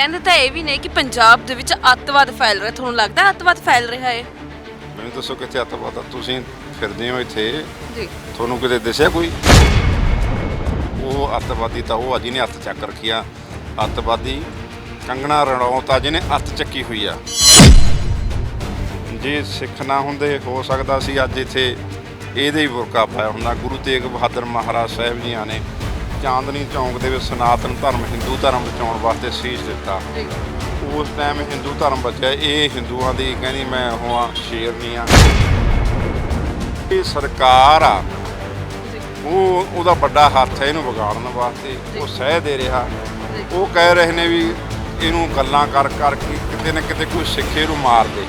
ਕਹਿੰਦੇ ਤਾਂ ਇਹ ਵੀ ਨੇ ਕਿ ਪੰਜਾਬ ਦੇ ਵਿੱਚ ਅੱਤਵਾਦ ਫੈਲ ਰਿਹਾ ਤੁਹਾਨੂੰ ਲੱਗਦਾ ਹੈ ਅੱਤਵਾਦ ਫੈਲ ਰਿਹਾ ਹੈ? ਮੈਨੂੰ ਦੱਸੋ ਕਿੱਥੇ ਅੱਤਵਾਦ ਆ? ਤੁਸੀਂ ਫਿਰਦੇ ਹੋ ਇੱਥੇ। ਜੀ। ਤੁਹਾਨੂੰ ਕਿਤੇ ਦਿਸਿਆ ਕੋਈ? ਉਹ ਅੱਤਵਾਦੀ ਤਾਂ ਉਹ ਆ ਜਿਹਨੇ ਹੱਥ ਚੱਕ ਰੱਖਿਆ ਅੱਤਵਾਦੀ ਕੰਗਣਾ ਰਣੌਤ ਆ ਜਿਹਨੇ ਹੱਥ ਚੱਕੀ ਹੋਈ ਆ। ਜੇ ਸਿੱਖ ਨਾ ਹੁੰਦੇ ਹੋ ਸਕਦਾ ਸੀ ਅੱਜ ਇੱਥੇ ਇਹਦੇ ਹੀ ਬੁਰਕਾ ਪਾਇਆ ਹੁੰਦਾ। ਗੁਰੂ ਤੇਗ ਬਹਾਦਰ ਮਹਾਰਾਜ ਸਾਹਿਬ ਜੀਆਂ ਨੇ ਚਾਂਦਨੀ ਚੌਂਕ ਦੇ ਵਿੱਚ ਸਨਾਤਨ ਧਰਮ ਹਿੰਦੂ ਧਰਮ ਬਚਾਉਣ ਵਾਸਤੇ ਸੀਸ ਦਿੱਤਾ। ਉਸ ਟਾਈਮ ਹਿੰਦੂ ਧਰਮ ਬਚਿਆ ਇਹ ਹਿੰਦੂਆਂ ਦੀ ਕਹਿੰਦੀ ਮੈਂ ਉਹ ਆ ਸ਼ੇਰਨੀ ਆ। ਇਹ ਸਰਕਾਰ ਆ ਉਹ ਉਹਦਾ ਵੱਡਾ ਹੱਥ ਹੈ ਇਹਨੂੰ ਵਿਗਾੜਨ ਵਾਸਤੇ। ਉਹ ਸਹਿ ਦੇ ਰਿਹਾ। ਉਹ ਕਹਿ ਰਹੇ ਨੇ ਵੀ ਇਹਨੂੰ ਗੱਲਾਂ ਕਰ ਕਰ ਕੇ ਕਿਤੇ ਨਾ ਕਿਤੇ ਕੋਈ ਸਿੱਖੇ ਨੂੰ ਮਾਰ ਦੇ।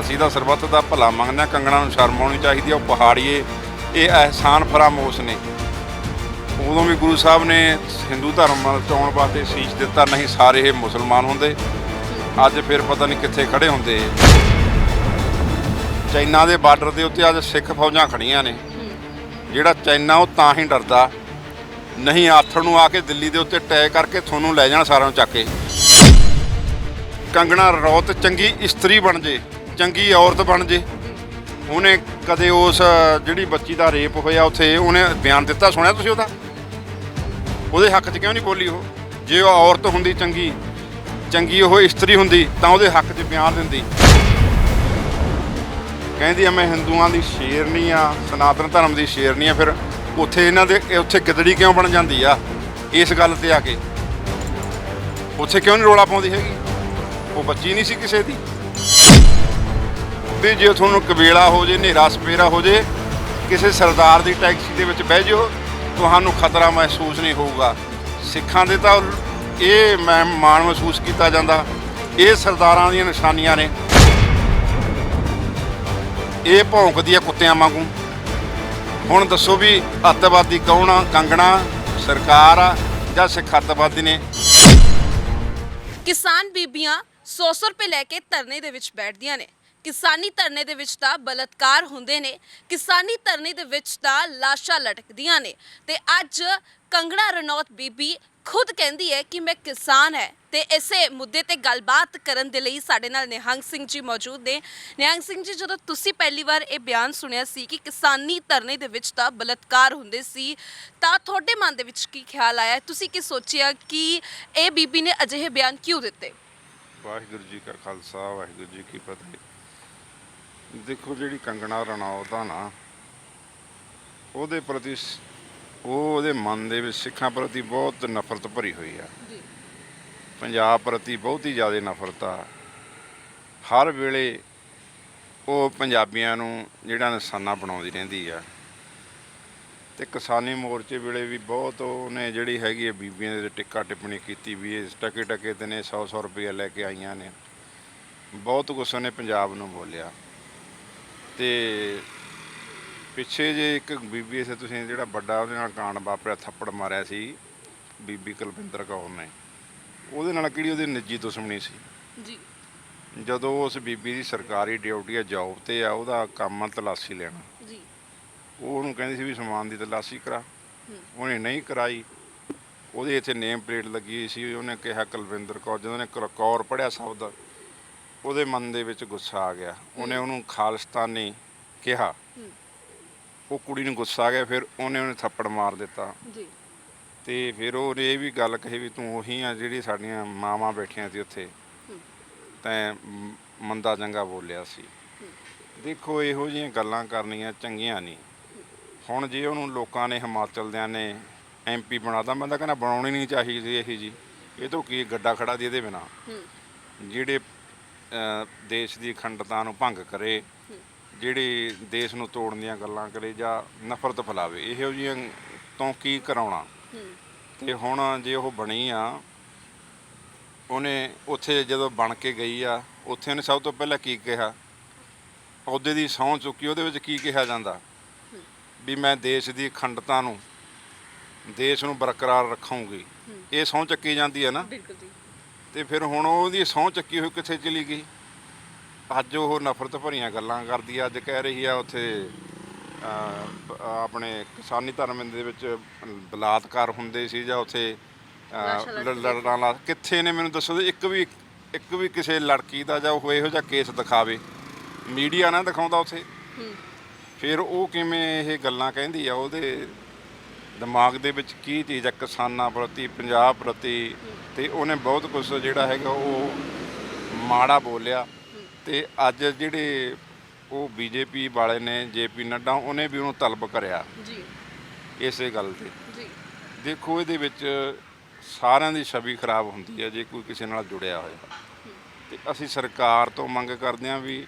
ਅਸੀਂ ਤਾਂ ਸਰਬੱਤ ਦਾ ਭਲਾ ਮੰਗਦੇ ਹਾਂ ਕੰਗਣਾ ਨੂੰ ਸ਼ਰਮ ਆਉਣੀ ਚਾਹੀਦੀ ਆ ਉਹ ਪਹਾੜੀਏ ਇਹ ਅਹਿਸਾਨ ਫਰਾਮੋਸ਼ ਨੇ। ਉਦੋਂ ਵੀ ਗੁਰੂ ਸਾਹਿਬ ਨੇ ਹਿੰਦੂ ਧਰਮ ਬਚਾਉਣ ਵਾਸਤੇ ਸੀਸ ਦਿੱਤਾ, ਨਹੀਂ ਸਾਰੇ ਇਹ ਮੁਸਲਮਾਨ ਹੁੰਦੇ। ਅੱਜ ਫਿਰ ਪਤਾ ਨਹੀਂ ਕਿੱਥੇ ਖੜੇ ਹੁੰਦੇ। ਚਾਈਨਾ ਦੇ ਬਾਰਡਰ ਦੇ ਉੱਤੇ ਅੱਜ ਸਿੱਖ ਫੌਜਾਂ ਖੜੀਆਂ ਨੇ। ਜਿਹੜਾ ਚਾਈਨਾ ਉਹ ਤਾਂ ਹੀ ਡਰਦਾ। ਨਹੀਂ ਆਥਣ ਨੂੰ ਆ ਕੇ ਦਿੱਲੀ ਦੇ ਉੱਤੇ ਟੈ ਕਰਕੇ ਤੁਹਾਨੂੰ ਲੈ ਜਾਣ ਸਾਰਿਆਂ ਨੂੰ ਚੱਕ ਕੇ। ਕੰਗਣਾ ਰੌਤ ਚੰਗੀ ਇਸਤਰੀ ਬਣ ਜੇ, ਚੰਗੀ ਔਰਤ ਬਣ ਜੇ। ਉਹਨੇ ਕਦੇ ਉਸ, ਜਿਹੜੀ ਬੱਚੀ ਦਾ ਰੇਪ ਹੋਇਆ ਉੱਥੇ, ਉਹਨੇ ਬਿਆਨ ਦਿੱਤਾ, ਸੁਣਿਆ ਤੁਸੀਂ ਉਹਦਾ? ਉਹਦੇ ਹੱਕ 'ਚ ਕਿਉਂ ਨਹੀਂ ਬੋਲੀ ਉਹ? ਜੇ ਉਹ ਔਰਤ ਹੁੰਦੀ ਚੰਗੀ ਚੰਗੀ ਉਹ ਇਸਤਰੀ ਹੁੰਦੀ, ਤਾਂ ਉਹਦੇ ਹੱਕ 'ਚ ਬਿਆਨ ਦਿੰਦੀ। ਕਹਿੰਦੀ ਆ, ਮੈਂ ਹਿੰਦੂਆਂ ਦੀ ਸ਼ੇਰਨੀ ਆ, ਸਨਾਤਨ ਧਰਮ ਦੀ ਸ਼ੇਰਨੀ ਆ। ਫਿਰ ਉੱਥੇ ਇਹਨਾਂ ਦੇ ਉੱਥੇ ਗਿੱਦੜੀ ਕਿਉਂ ਬਣ ਜਾਂਦੀ ਆ? ਇਸ ਗੱਲ ਤੇ ਆ ਕੇ। ਉੱਥੇ ਕਿਉਂ ਨਹੀਂ ਰੋਲਾ ਪਾਉਂਦੀ ਹੈਗੀ? ਉਹ ਬੱਚੀ ਨਹੀਂ ਸੀ ਕਿਸੇ ਦੀ। ਵੀ ਜੇ ਤੁਹਾਨੂੰ ਕਬੀਲਾ ਹੋ ਜੇ, ਹਨੇਰਾ ਸਪੇਰਾ ਹੋ ਜੇ, ਕਿਸੇ ਸਰਦਾਰ ਦੀ ਟੈਕਸੀ ਦੇ ਵਿੱਚ ਬਹਿ ਜਾਓ ਤੁਹਾਨੂੰ ਖਤਰਾ ਮਹਿਸੂਸ ਨਹੀਂ ਹੋਊਗਾ। ਸਿੱਖਾਂ ਦੇ ਤਾਂ ਇਹ ਮੈਂ ਮਾਣ ਮਹਿਸੂਸ ਕੀਤਾ ਜਾਂਦਾ। ਇਹ ਸਰਦਾਰਾਂ ਦੀਆਂ ਨਿਸ਼ਾਨੀਆਂ ਨੇ। ਇਹ ਭੌਂਕਦੀ ਆ ਕੁੱਤਿਆਂ ਵਾਂਗੂ। ਹੁਣ ਦੱਸੋ ਵੀ ਅੱਤਵਾਦੀ ਕੌਣ ਆ? ਕੰਗਣਾ, ਸਰਕਾਰ ਆ ਜਾਂ ਸਿੱਖ ਅੱਤਵਾਦੀ ਨੇ? ਕਿਸਾਨ ਬੀਬੀਆਂ 100 ਰੁਪਏ ਲੈ ਕੇ ਧਰਨੇ ਦੇ ਵਿੱਚ ਬੈਠਦੀਆਂ ਨੇ। ਕਿਸਾਨੀ ਧਰਨੇ ਦੇ ਵਿੱਚ ਤਾਂ ਬਲਤਕਾਰ ਹੁੰਦੇ ਨੇ, ਕਿਸਾਨੀ ਧਰਨੇ ਦੇ ਵਿੱਚ ਤਾਂ ਲਾਸ਼ਾਂ ਲਟਕਦੀਆਂ ਨੇ ਤੇ ਅੱਜ ਕੰਗੜਾ ਰਣੌਤ ਬੀਬੀ ਖੁਦ ਕਹਿੰਦੀ ਹੈ ਕਿ ਮੈਂ ਕਿਸਾਨ ਹੈ ਤੇ ਇਸੇ ਮੁੱਦੇ ਤੇ ਗੱਲਬਾਤ ਕਰਨ ਦੇ ਲਈ ਸਾਡੇ ਨਾਲ ਨਿਹੰਗ ਸਿੰਘ ਜੀ ਮੌਜੂਦ ਨੇ। ਨਿਹੰਗ ਸਿੰਘ ਜੀ, ਜਦੋਂ ਤੁਸੀਂ ਪਹਿਲੀ ਵਾਰ ਇਹ ਬਿਆਨ ਸੁਣਿਆ ਸੀ ਕਿ ਕਿਸਾਨੀ ਧਰਨੇ ਦੇ ਵਿੱਚ ਤਾਂ ਬਲਤਕਾਰ ਹੁੰਦੇ ਸੀ, ਤਾਂ ਤੁਹਾਡੇ ਮਨ ਦੇ ਵਿੱਚ ਕੀ ਖਿਆਲ ਆਇਆ? ਤੁਸੀਂ ਕੀ ਸੋਚਿਆ ਕਿ ਇਹ ਬੀਬੀ ਨੇ ਅਜਿਹੇ ਬਿਆਨ ਕਿਉਂ ਦਿੱਤੇ? ਵਾਹਿਗੁਰੂ ਜੀ ਕਾ ਖਾਲਸਾ, ਵਾਹਿਗੁਰੂ ਜੀ ਕੀ ਫਤਿਹ। ਦੇਖੋ ਜਿਹੜੀ ਕੰਗਣਾ ਰਣੌਤ ਆ ਨਾ ਉਹਦੇ ਪ੍ਰਤੀ ਉਹ ਉਹਦੇ ਮਨ ਦੇ ਵਿੱਚ ਸਿੱਖਾਂ ਪ੍ਰਤੀ ਬਹੁਤ ਨਫ਼ਰਤ ਭਰੀ ਹੋਈ ਆ। ਜੀ। ਪੰਜਾਬ ਪ੍ਰਤੀ ਬਹੁਤ ਹੀ ਜ਼ਿਆਦਾ ਨਫ਼ਰਤ ਆ। ਹਰ ਵੇਲੇ ਉਹ ਪੰਜਾਬੀਆਂ ਨੂੰ ਜਿਹੜਾ ਨਿਸ਼ਾਨਾ ਬਣਾਉਂਦੀ ਰਹਿੰਦੀ ਆ। ਤੇ ਕਿਸਾਨੀ ਮੋਰਚੇ ਵੇਲੇ ਵੀ ਬਹੁਤ ਉਹਨੇ ਜਿਹੜੀ ਹੈਗੀ ਹੈ ਬੀਬੀਆਂ ਦੇ ਟਿੱਕਾ ਟਿੱਪਣੀ ਕੀਤੀ ਵੀ ਇਹ ਟਕੇ ਟਕੇ ਤੇ ਨੇ 100 100 ਰੁਪਏ ਲੈ ਕੇ ਆਈਆਂ ਨੇ। ਬਹੁਤ ਕੁਛ ਉਹਨੇ ਪੰਜਾਬ ਨੂੰ ਬੋਲਿਆ। ਤੇ ਪਿੱਛੇ ਜੇ ਇੱਕ ਬੀਬੀ ਇਸੇ ਤੁਸੀਂ ਜਿਹੜਾ ਵੱਡਾ ਉਹਦੇ ਨਾਲ ਕਾਂਡ ਵਾਪਰਿਆ ਥੱਪੜ ਮਾਰਿਆ ਸੀ ਬੀਬੀ ਕੁਲਵਿੰਦਰ ਕੌਰ ਨੇ। ਉਹਦੇ ਨਾਲ ਕਿਹੜੀ ਉਹਦੀ ਨਿੱਜੀ ਦੁਸ਼ਮਣੀ ਸੀ? ਜੀ। ਜਦੋਂ ਉਸ ਬੀਬੀ ਦੀ ਸਰਕਾਰੀ ਡਿਊਟੀ ਆ ਜੌਬ ਤੇ ਆ ਉਹਦਾ ਕੰਮ ਆ ਤਲਾਸ਼ੀ ਲੈਣਾ। ਜੀ। ਉਹ ਉਹਨੂੰ ਕਹਿੰਦੀ ਸੀ ਵੀ ਸਮਾਨ ਦੀ ਤਲਾਸ਼ੀ ਕਰਾ। ਉਹਨੇ ਨਹੀਂ ਕਰਾਈ। ਉਹਦੇ ਇੱਥੇ ਨੇਮ ਪਲੇਟ ਲੱਗੀ ਸੀ ਉਹਨੇ ਕਿਹਾ ਕੁਲਵਿੰਦਰ ਕੌਰ ਜਦੋਂ ਨੇ ਕੌਰ ਪੜਿਆ ਸ਼ਬਦ ਉਹਦੇ ਮਨ ਦੇ ਵਿੱਚ ਗੁੱਸਾ ਆ ਗਿਆ। ਉਹਨੇ ਉਹਨੂੰ ਖਾਲਿਸਤਾਨੀ ਕਿਹਾ। ਉਹ ਕੁੜੀ ਨੂੰ ਗੁੱਸਾ ਆ ਗਿਆ ਫਿਰ ਉਹਨੇ ਉਹਨੇ ਥੱਪੜ ਮਾਰ ਦਿੱਤਾ। ਜੀ। ਤੇ ਫਿਰ ਉਹਨੇ ਇਹ ਵੀ ਗੱਲ ਕਹੀ ਵੀ ਤੂੰ ਉਹੀ ਆ ਜਿਹੜੀ ਸਾਡੀਆਂ ਮਾਵਾਂ ਬੈਠੀਆਂ ਸੀ ਉੱਥੇ। ਤੈਂ ਮੰਦਾ ਚੰਗਾ ਬੋਲਿਆ ਸੀ। ਦੇਖੋ ਇਹੋ ਜਿਹੀਆਂ ਗੱਲਾਂ ਕਰਨੀਆਂ ਚੰਗੀਆਂ ਨਹੀਂ। ਹੁਣ ਜੇ ਉਹਨੂੰ ਲੋਕਾਂ ਨੇ ਹਿਮਾਚਲ ਦਿਆਂ ਨੇ ਐਮਪੀ ਬਣਾਤਾ ਮੈਂ ਤਾਂ ਕਹਿੰਦਾ ਬਣਾਉਣੀ ਨਹੀਂ ਚਾਹੀਦੀ ਇਹ ਜੀ। ਇਹ ਤੋਂ ਕੀ ਗੱਡਾ ਖੜਾ ਦੀ ਇਹਦੇ ਬਿਨਾ। ਜਿਹੜੇ ਦੇਸ਼ ਦੀ ਅਖੰਡਤਾ ਨੂੰ ਭੰਗ ਕਰੇ, ਜਿਹੜੀ ਦੇਸ਼ ਨੂੰ ਤੋੜਨ ਦੀਆਂ ਗੱਲਾਂ ਕਰੇ ਜਾਂ ਨਫ਼ਰਤ ਫੈਲਾਵੇ, ਇਹੋ ਜਿਹੀਆਂ ਤੋਂ ਕੀ ਕਰਾਉਣਾ? ਹੂੰ ਤੇ ਹੁਣ ਜੇ ਉਹ ਬਣੀ ਆ, ਉਹਨੇ ਉੱਥੇ ਜਦੋਂ ਬਣ ਕੇ ਗਈ ਆ, ਉੱਥੇ ਉਹਨੇ ਸਭ ਤੋਂ ਪਹਿਲਾਂ ਕੀ ਕਿਹਾ? ਅਹੁਦੇ ਦੀ ਸਹੁੰ ਚੁੱਕੀ, ਉਹਦੇ ਵਿੱਚ ਕੀ ਕਿਹਾ ਜਾਂਦਾ? ਵੀ ਮੈਂ ਦੇਸ਼ ਦੀ ਅਖੰਡਤਾ ਨੂੰ, ਦੇਸ਼ ਨੂੰ ਬਰਕਰਾਰ ਰੱਖਾਂਗੀ। ਇਹ ਸਹੁੰ ਚੱਕੀ ਜਾਂਦੀ ਹੈ ਨਾ? ਬਿਲਕੁਲ ਜੀ। ਤੇ ਫਿਰ ਹੁਣ ਉਹਦੀ ਸਹੁੰ ਚੱਕੀ ਹੋਈ ਕਿੱਥੇ ਚਲੀ ਗਈ? ਅੱਜ ਉਹ ਨਫ਼ਰਤ ਭਰੀਆਂ ਗੱਲਾਂ ਕਰਦੀ ਆ ਅੱਜ ਕਹਿ ਰਹੀ ਆ ਉੱਥੇ ਆਪਣੇ ਕਿਸਾਨੀ ਧਰਮ ਦੇ ਵਿੱਚ ਬਲਾਤਕਾਰ ਹੁੰਦੇ ਸੀ ਜਾਂ ਉੱਥੇ। ਲੜਨਾ ਲਾ ਕਿੱਥੇ ਨੇ ਮੈਨੂੰ ਦੱਸੋ ਇੱਕ ਵੀ ਇੱਕ ਵੀ ਕਿਸੇ ਲੜਕੀ ਦਾ ਜਾਂ ਕੋਈ ਇਹੋ ਜਿਹਾ ਕੇਸ ਦਿਖਾਵੇ। ਮੀਡੀਆ ਨਾ ਦਿਖਾਉਂਦਾ ਉੱਥੇ। ਫਿਰ ਉਹ ਕਿਵੇਂ ਇਹ ਗੱਲਾਂ ਕਹਿੰਦੀ ਆ ਉਹਦੇ ਦਿਮਾਗ ਦੇ ਵਿੱਚ ਕੀ ਚੀਜ਼ ਆ ਕਿਸਾਨਾਂ ਪ੍ਰਤੀ ਪੰਜਾਬ ਪ੍ਰਤੀ ਤੇ ਉਹਨੇ ਬਹੁਤ ਕੁਝ ਜਿਹੜਾ ਹੈਗਾ ਉਹ ਮਾੜਾ ਬੋਲਿਆ। ਤੇ ਅੱਜ ਜਿਹੜੇ ਉਹ ਬੀਜੇਪੀ ਵਾਲੇ ਨੇ ਜੇਪੀ ਨੱਡਾ ਉਹਨੇ ਵੀ ਉਹਨੂੰ ਤਲਬ ਕਰਿਆ। ਜੀ। ਇਸੇ ਗੱਲ ਤੇ। ਜੀ। ਦੇਖੋ ਇਹਦੇ ਵਿੱਚ ਸਾਰਿਆਂ ਦੀ ਛਵੀ ਖਰਾਬ ਹੁੰਦੀ ਹੈ ਜੇ ਕੋਈ ਕਿਸੇ ਨਾਲ ਜੁੜਿਆ ਹੋਇਆ। ਤੇ ਅਸੀਂ ਸਰਕਾਰ ਤੋਂ ਮੰਗ ਕਰਦੇ ਹਾਂ ਵੀ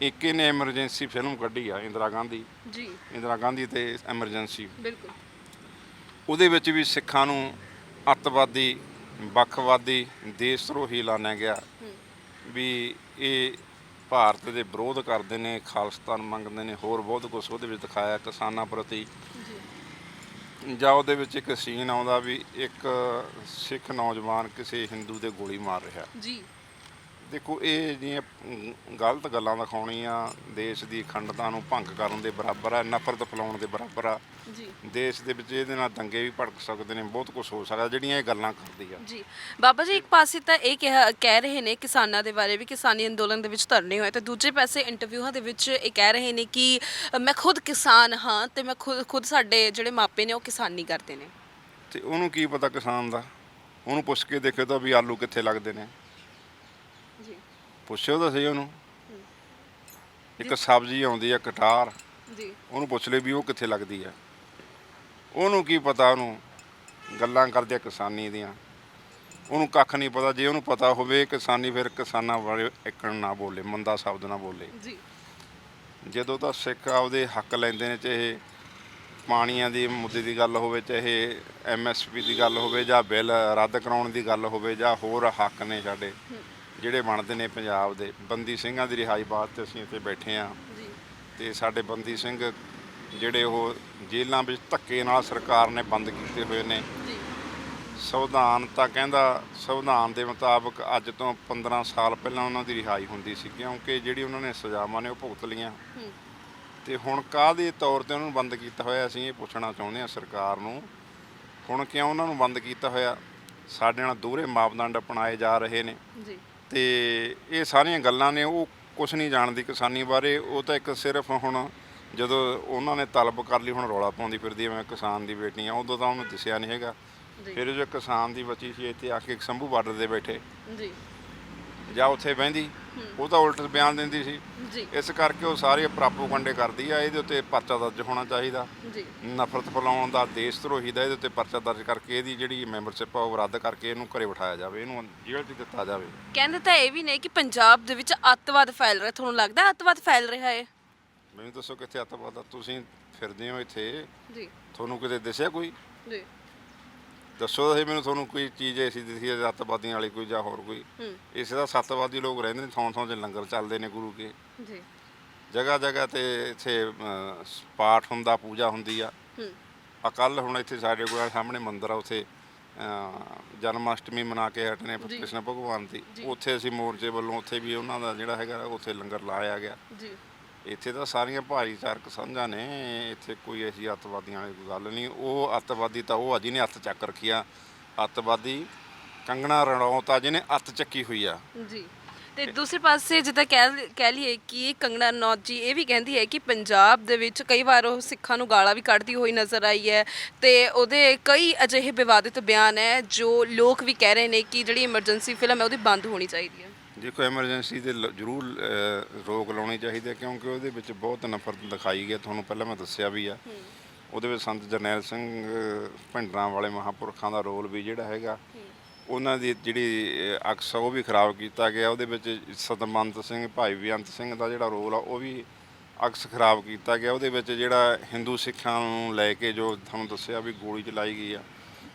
ਇੱਕ ਇਹਨੇ ਐਮਰਜੈਂਸੀ ਫਿਲਮ ਕੱਢੀ ਆ ਇੰਦਰਾ ਗਾਂਧੀ। ਜੀ। ਇੰਦਰਾ ਗਾਂਧੀ ਤੇ ਐਮਰਜੈਂਸੀ ਬਿਲਕੁਲ। ਉਹਦੇ ਵਿੱਚ ਵੀ ਸਿੱਖਾਂ ਨੂੰ ਅੱਤਵਾਦੀ ਵੱਖਵਾਦੀ ਦੇਸ਼ ਧਰੋਹੀ ਲਾਣਿਆ ਗਿਆ। ਵੀ ਇਹ ਭਾਰਤ ਦੇ ਵਿਰੋਧ ਕਰਦੇ ਨੇ ਖਾਲਿਸਤਾਨ ਮੰਗਦੇ ਨੇ ਹੋਰ ਬਹੁਤ ਕੁਝ ਉਹਦੇ ਵਿੱਚ ਦਿਖਾਇਆ ਕਿਸਾਨਾਂ ਪ੍ਰਤੀ। ਜੀ। ਜਾਂ ਉਹਦੇ ਵਿੱਚ ਇੱਕ ਸੀਨ ਆਉਂਦਾ ਵੀ ਇੱਕ ਸਿੱਖ ਨੌਜਵਾਨ ਕਿਸੇ ਹਿੰਦੂ ਦੇ ਗੋਲੀ ਮਾਰ ਰਿਹਾ। ਜੀ। ਦੇਖੋ ਇਹ ਜਿਹੜੀਆਂ ਗਲਤ ਗੱਲਾਂ ਦਿਖਾਉਣੀਆਂ ਦੇਸ਼ ਦੀ ਅਖੰਡਤਾ ਨੂੰ ਭੰਗ ਕਰਨ ਦੇ ਬਰਾਬਰ ਆ ਨਫ਼ਰਤ ਫੈਲਾਉਣ ਦੇ ਬਰਾਬਰ ਆ। ਜੀ। ਦੇਸ਼ ਦੇ ਵਿੱਚ ਇਹਦੇ ਨਾਲ ਦੰਗੇ ਵੀ ਭੜਕ ਸਕਦੇ ਨੇ ਬਹੁਤ ਕੁਝ ਹੋ ਸਕਦਾ ਜਿਹੜੀਆਂ ਇਹ ਗੱਲਾਂ ਕਰਦੀ ਆ। ਜੀ। ਬਾਬਾ ਜੀ ਇੱਕ ਪਾਸੇ ਤਾਂ ਇਹ ਕਿਹਾ ਕਹਿ ਰਹੇ ਨੇ ਕਿਸਾਨਾਂ ਦੇ ਬਾਰੇ ਵੀ ਕਿਸਾਨੀ ਅੰਦੋਲਨ ਦੇ ਵਿੱਚ ਧਰਨੇ ਹੋਏ ਤੇ ਦੂਜੇ ਪਾਸੇ ਇੰਟਰਵਿਊਆਂ ਦੇ ਵਿੱਚ ਇਹ ਕਹਿ ਰਹੇ ਨੇ ਕਿ ਅ, ਮੈਂ ਖੁਦ ਕਿਸਾਨ ਹਾਂ ਤੇ ਮੈਂ ਖੁਦ ਖੁਦ ਸਾਡੇ ਜਿਹੜੇ ਮਾਪੇ ਨੇ ਉਹ ਕਿਸਾਨੀ ਕਰਦੇ ਨੇ। ਤੇ ਉਹਨੂੰ ਕੀ ਪਤਾ ਕਿਸਾਨ ਦਾ? ਉਹਨੂੰ ਪੁੱਛ ਕੇ ਦੇਖੋ ਤਾਂ ਵੀ ਆਲੂ ਕਿੱਥੇ ਲੱਗਦੇ ਨੇ? ਪੁੱਛਿਓ ਤਾਂ ਸਹੀ ਉਹਨੂੰ। ਇੱਕ ਸਬਜ਼ੀ ਆਉਂਦੀ ਆ ਕਟਾਰ ਜੀ। ਉਹਨੂੰ ਪੁੱਛ ਲੈ ਵੀ ਉਹ ਕਿੱਥੇ ਲੱਗਦੀ ਆ। ਉਹਨੂੰ ਕੀ ਪਤਾ ਉਹਨੂੰ ਗੱਲਾਂ ਕਰਦੇ ਆ ਕਿਸਾਨੀ ਦੀਆਂ। ਉਹਨੂੰ ਕੱਖ ਨਹੀਂ ਪਤਾ ਜੇ ਉਹਨੂੰ ਪਤਾ ਹੋਵੇ ਕਿਸਾਨੀ ਫਿਰ ਕਿਸਾਨਾਂ ਬਾਰੇ ਇੱਕਣ ਨਾ ਬੋਲੇ ਮੰਦਾ ਸ਼ਬਦ ਨਾ ਬੋਲੇ। ਜੀ। ਜਦੋਂ ਤਾਂ ਸਿੱਖ ਆਪਦੇ ਹੱਕ ਲੈਂਦੇ ਨੇ ਚਾਹੇ ਪਾਣੀਆਂ ਦੀ ਮੁੱਦੇ ਦੀ ਗੱਲ ਹੋਵੇ ਚਾਹੇ ਐਮਐਸਪੀ ਦੀ ਗੱਲ ਹੋਵੇ ਜਾਂ ਬਿੱਲ ਰੱਦ ਕਰਾਉਣ ਦੀ ਗੱਲ ਹੋਵੇ ਜਾਂ ਹੋਰ ਹੱਕ ਨੇ ਸਾਡੇ। ਜਿਹੜੇ ਬਣਦੇ ਨੇ ਪੰਜਾਬ ਦੇ ਬੰਦੀ ਸਿੰਘਾਂ ਦੀ ਰਿਹਾਈ ਵਾਸਤੇ ਅਸੀਂ ਇੱਥੇ ਬੈਠੇ ਆ ਜੀ। ਤੇ ਸਾਡੇ ਬੰਦੀ ਸਿੰਘ ਜਿਹੜੇ ਉਹ ਜੇਲ੍ਹਾਂ ਵਿੱਚ ਧੱਕੇ ਨਾਲ ਸਰਕਾਰ ਨੇ ਬੰਦ ਕੀਤੇ ਹੋਏ ਨੇ। ਜੀ। ਸੰਵਿਧਾਨ ਤਾਂ ਕਹਿੰਦਾ ਸੰਵਿਧਾਨ ਦੇ ਮੁਤਾਬਕ ਅੱਜ ਤੋਂ 15 ਸਾਲ ਪਹਿਲਾਂ ਉਹਨਾਂ ਦੀ ਰਿਹਾਈ ਹੁੰਦੀ ਸੀ ਕਿਉਂਕਿ ਜਿਹੜੀ ਉਹਨਾਂ ਨੇ ਸਜ਼ਾਵਾਂ ਨੇ ਉਹ ਭੁਗਤ ਲਈਆਂ। ਤੇ ਹੁਣ ਕਾਹਦੇ ਤੌਰ ਤੇ ਉਹਨਾਂ ਨੂੰ ਬੰਦ ਕੀਤਾ ਹੋਇਆ ਅਸੀਂ ਇਹ ਪੁੱਛਣਾ ਚਾਹੁੰਦੇ ਹਾਂ ਸਰਕਾਰ ਨੂੰ ਹੁਣ ਕਿਉਂ ਉਹਨਾਂ ਨੂੰ ਬੰਦ ਕੀਤਾ ਹੋਇਆ? ਸਾਡੇ ਨਾਲ ਦੋਹਰੇ ਮਾਪਦੰਡ ਅਪਣਾਏ ਜਾ ਰਹੇ ਨੇ। ਜੀ। ਤੇ ਇਹ ਸਾਰੀਆਂ ਗੱਲਾਂ ਨੇ ਉਹ ਕੁਝ ਨਹੀਂ ਜਾਣਦੀ ਕਿਸਾਨੀ ਬਾਰੇ। ਉਹ ਤਾਂ ਇੱਕ ਸਿਰਫ ਹੁਣ ਜਦੋਂ ਉਹਨਾਂ ਨੇ ਤਲਬ ਕਰ ਲਈ ਹੁਣ ਰੌਲਾ ਪਾਉਂਦੀ ਫਿਰਦੀ ਐ ਮੈਂ ਕਿਸਾਨ ਦੀ ਬੇਟੀ ਆ ਉਦੋਂ ਤਾਂ ਉਹਨੂੰ ਦਿਸਿਆ ਨਹੀਂ ਹੈਗਾ। ਫਿਰ ਜੋ ਕਿਸਾਨ ਦੀ ਬੱਚੀ ਸੀ ਇੱਥੇ ਆ ਕੇ ਇੱਕ ਸੰਭੂ ਬਾਰਡਰ ਦੇ ਬੈਠੇ। ਜੀ। ਜਾਂ ਉੱਥੇ ਬਹਿੰਦੀ। ਉਹ ਤਾਂ ਉਲਟ ਬਿਆਨ ਦਿੰਦੀ ਸੀ। ਜੀ। ਇਸ ਕਰਕੇ ਉਹ ਸਾਰੇ ਪ੍ਰਾਪੋਗੰਡੇ ਕਰਦੀ ਆ ਇਹਦੇ ਉੱਤੇ ਪਰਚਾ ਦਰਜ ਹੋਣਾ ਚਾਹੀਦਾ। ਜੀ। ਨਫ਼ਰਤ ਫੈਲਾਉਣ ਦਾ ਦੇਸ਼ ਧਰੋਹੀ ਦਾ ਇਹਦੇ ਉੱਤੇ ਪਰਚਾ ਦਰਜ ਕਰਕੇ ਇਹਦੀ ਜਿਹੜੀ ਮੈਂਬਰਸ਼ਿਪ ਆ ਉਹ ਰੱਦ ਕਰਕੇ ਇਹਨੂੰ ਘਰੇ ਬਿਠਾਇਆ ਜਾਵੇ ਇਹਨੂੰ ਜੇਲ੍ਹ 'ਚ ਦਿੱਤਾ ਜਾਵੇ। ਕਹਿੰਦੇ ਤਾਂ ਇਹ ਵੀ ਨੇ ਕਿ ਪੰਜਾਬ ਦੇ ਵਿੱਚ ਅੱਤਵਾਦ ਫੈਲ ਰਿਹਾ। ਤੁਹਾਨੂੰ ਲੱਗਦਾ ਅੱਤਵਾਦ ਫੈਲ ਰਿਹਾ ਹੈ ਮੈਨੂੰ ਦੱਸੋ ਕਿੱਥੇ ਅੱਤਵਾਦ ਆ? ਤੁਸੀਂ ਫਿਰਦੇ ਹੋ ਇੱਥੇ। ਜੀ। ਤੁਹਾਨੂੰ ਕਿਤੇ ਦਿਸਿਆ ਕੋਈ? ਜੀ। ਦੱਸੋ ਸਹੀ ਮੈਨੂੰ ਤੁਹਾਨੂੰ ਕੋਈ ਚੀਜ਼ ਐਸੀ ਦਿਸੀ ਹੈ ਅੱਤਵਾਦੀਆਂ ਵਾਲੀ ਕੋਈ ਜਾਂ ਹੋਰ ਕੋਈ? ਹੂੰ। ਇਸੇ ਦਾ ਸੱਤਵਾਦੀ ਲੋਕ ਰਹਿੰਦੇ ਨੇ ਥਾਂ ਥਾਂ 'ਤੇ ਲੰਗਰ ਚੱਲਦੇ ਨੇ ਗੁਰੂ ਕੇ। ਜੀ। ਜਗ੍ਹਾ ਜਗ੍ਹਾ ਤੇ ਇੱਥੇ ਪਾਠ ਹੁੰਦਾ ਪੂਜਾ ਹੁੰਦੀ ਆ। ਹੂੰ। ਆ ਕੱਲ ਹੁਣ ਇੱਥੇ ਸਾਡੇ ਕੋਲ ਸਾਹਮਣੇ ਮੰਦਿਰ ਆ ਉੱਥੇ ਜਨਮ ਅਸ਼ਟਮੀ ਮਨਾ ਕੇ ਹਟੇ ਨੇ ਜੀ। ਕ੍ਰਿਸ਼ਨ ਭਗਵਾਨ ਦੀ। ਜੀ। ਉੱਥੇ ਅਸੀਂ ਮੋਰਚੇ ਵੱਲੋਂ ਉੱਥੇ ਵੀ ਉਹਨਾਂ ਦਾ ਜਿਹੜਾ ਹੈਗਾ ਉੱਥੇ ਲੰਗਰ ਲਾਇਆ ਗਿਆ। ਜੀ। ਇੱਥੇ ਤਾਂ ਸਾਰੀਆਂ ਭਾਈਚਾਰਕ ਸਾਂਝਾਂ ਨੇ, ਇੱਥੇ ਕੋਈ ਐਸੀ ਅੱਤਵਾਦੀਆਂ ਵਾਲੀ ਕੋਈ ਗੱਲ ਨਹੀਂ। ਉਹ ਅੱਤਵਾਦੀ ਤਾਂ ਉਹ ਆ ਜਿਹਨੇ ਹੱਥ ਚੱਕ ਰੱਖੀ ਆ। ਅੱਤਵਾਦੀ ਕੰਗਣਾ ਰਣੌਤ ਆ ਜਿਹਨੇ ਅੱਤ ਚੱਕੀ ਹੋਈ ਆ। ਜੀ। ਤੇ ਦੂਸਰੇ ਪਾਸੇ ਜਿੱਦਾਂ ਕਹਿ ਕਹਿ ਲਈਏ ਕਿ ਕੰਗਣਾ ਰਣੌਤ ਜੀ ਇਹ ਵੀ ਕਹਿੰਦੀ ਹੈ ਕਿ ਪੰਜਾਬ ਦੇ ਵਿੱਚ ਕਈ ਵਾਰ ਉਹ ਸਿੱਖਾਂ ਨੂੰ ਗਾਲਾਂ ਵੀ ਕੱਢਦੀ ਹੋਈ ਨਜ਼ਰ ਆਈ ਹੈ ਤੇ ਉਹਦੇ ਕਈ ਅਜਿਹੇ ਵਿਵਾਦਿਤ ਬਿਆਨ ਹੈ ਜੋ ਲੋਕ ਵੀ ਕਹਿ ਰਹੇ ਨੇ ਕਿ ਜਿਹੜੀ ਐਮਰਜੈਂਸੀ ਫਿਲਮ ਹੈ ਉਹਦੀ ਬੰਦ ਹੋਣੀ ਚਾਹੀਦੀ ਹੈ। ਦੇਖੋ ਐਮਰਜੈਂਸੀ ਤੇ ਲ- ਜ਼ਰੂਰ ਅਹ, ਰੋਕ ਲਾਉਣੀ ਚਾਹੀਦੀ ਹੈ ਕਿਉਂਕਿ ਉਹਦੇ ਵਿੱਚ ਬਹੁਤ ਨਫ਼ਰਤ ਦਿਖਾਈ ਗਈ ਹੈ, ਤੁਹਾਨੂੰ ਪਹਿਲਾਂ ਮੈਂ ਦੱਸਿਆ ਵੀ ਆ। ਉਹਦੇ ਵਿੱਚ ਸੰਤ ਜਰਨੈਲ ਸਿੰਘ ਅਹ, ਭਿੰਡਰਾਂ ਵਾਲੇ ਮਹਾਪੁਰਖਾਂ ਦਾ ਰੋਲ ਵੀ ਜਿਹੜਾ ਹੈਗਾ ਉਹਨਾਂ ਦੀ ਜਿਹੜੀ ਅਹ, ਅਕਸ ਆ ਉਹ ਵੀ ਖਰਾਬ ਕੀਤਾ ਗਿਆ। ਉਹਦੇ ਵਿੱਚ ਸਤਮੰਤ ਸਿੰਘ ਭਾਈ ਬੇਅੰਤ ਸਿੰਘ ਦਾ ਜਿਹੜਾ ਰੋਲ ਆ ਉਹ ਵੀ ਅਕਸ ਖਰਾਬ ਕੀਤਾ ਗਿਆ। ਉਹਦੇ ਵਿੱਚ ਜਿਹੜਾ ਹਿੰਦੂ ਸਿੱਖਾਂ ਨੂੰ ਲੈ ਕੇ ਜੋ ਤੁਹਾਨੂੰ ਦੱਸਿਆ ਵੀ ਗੋਲੀ ਚਲਾਈ ਗਈ ਆ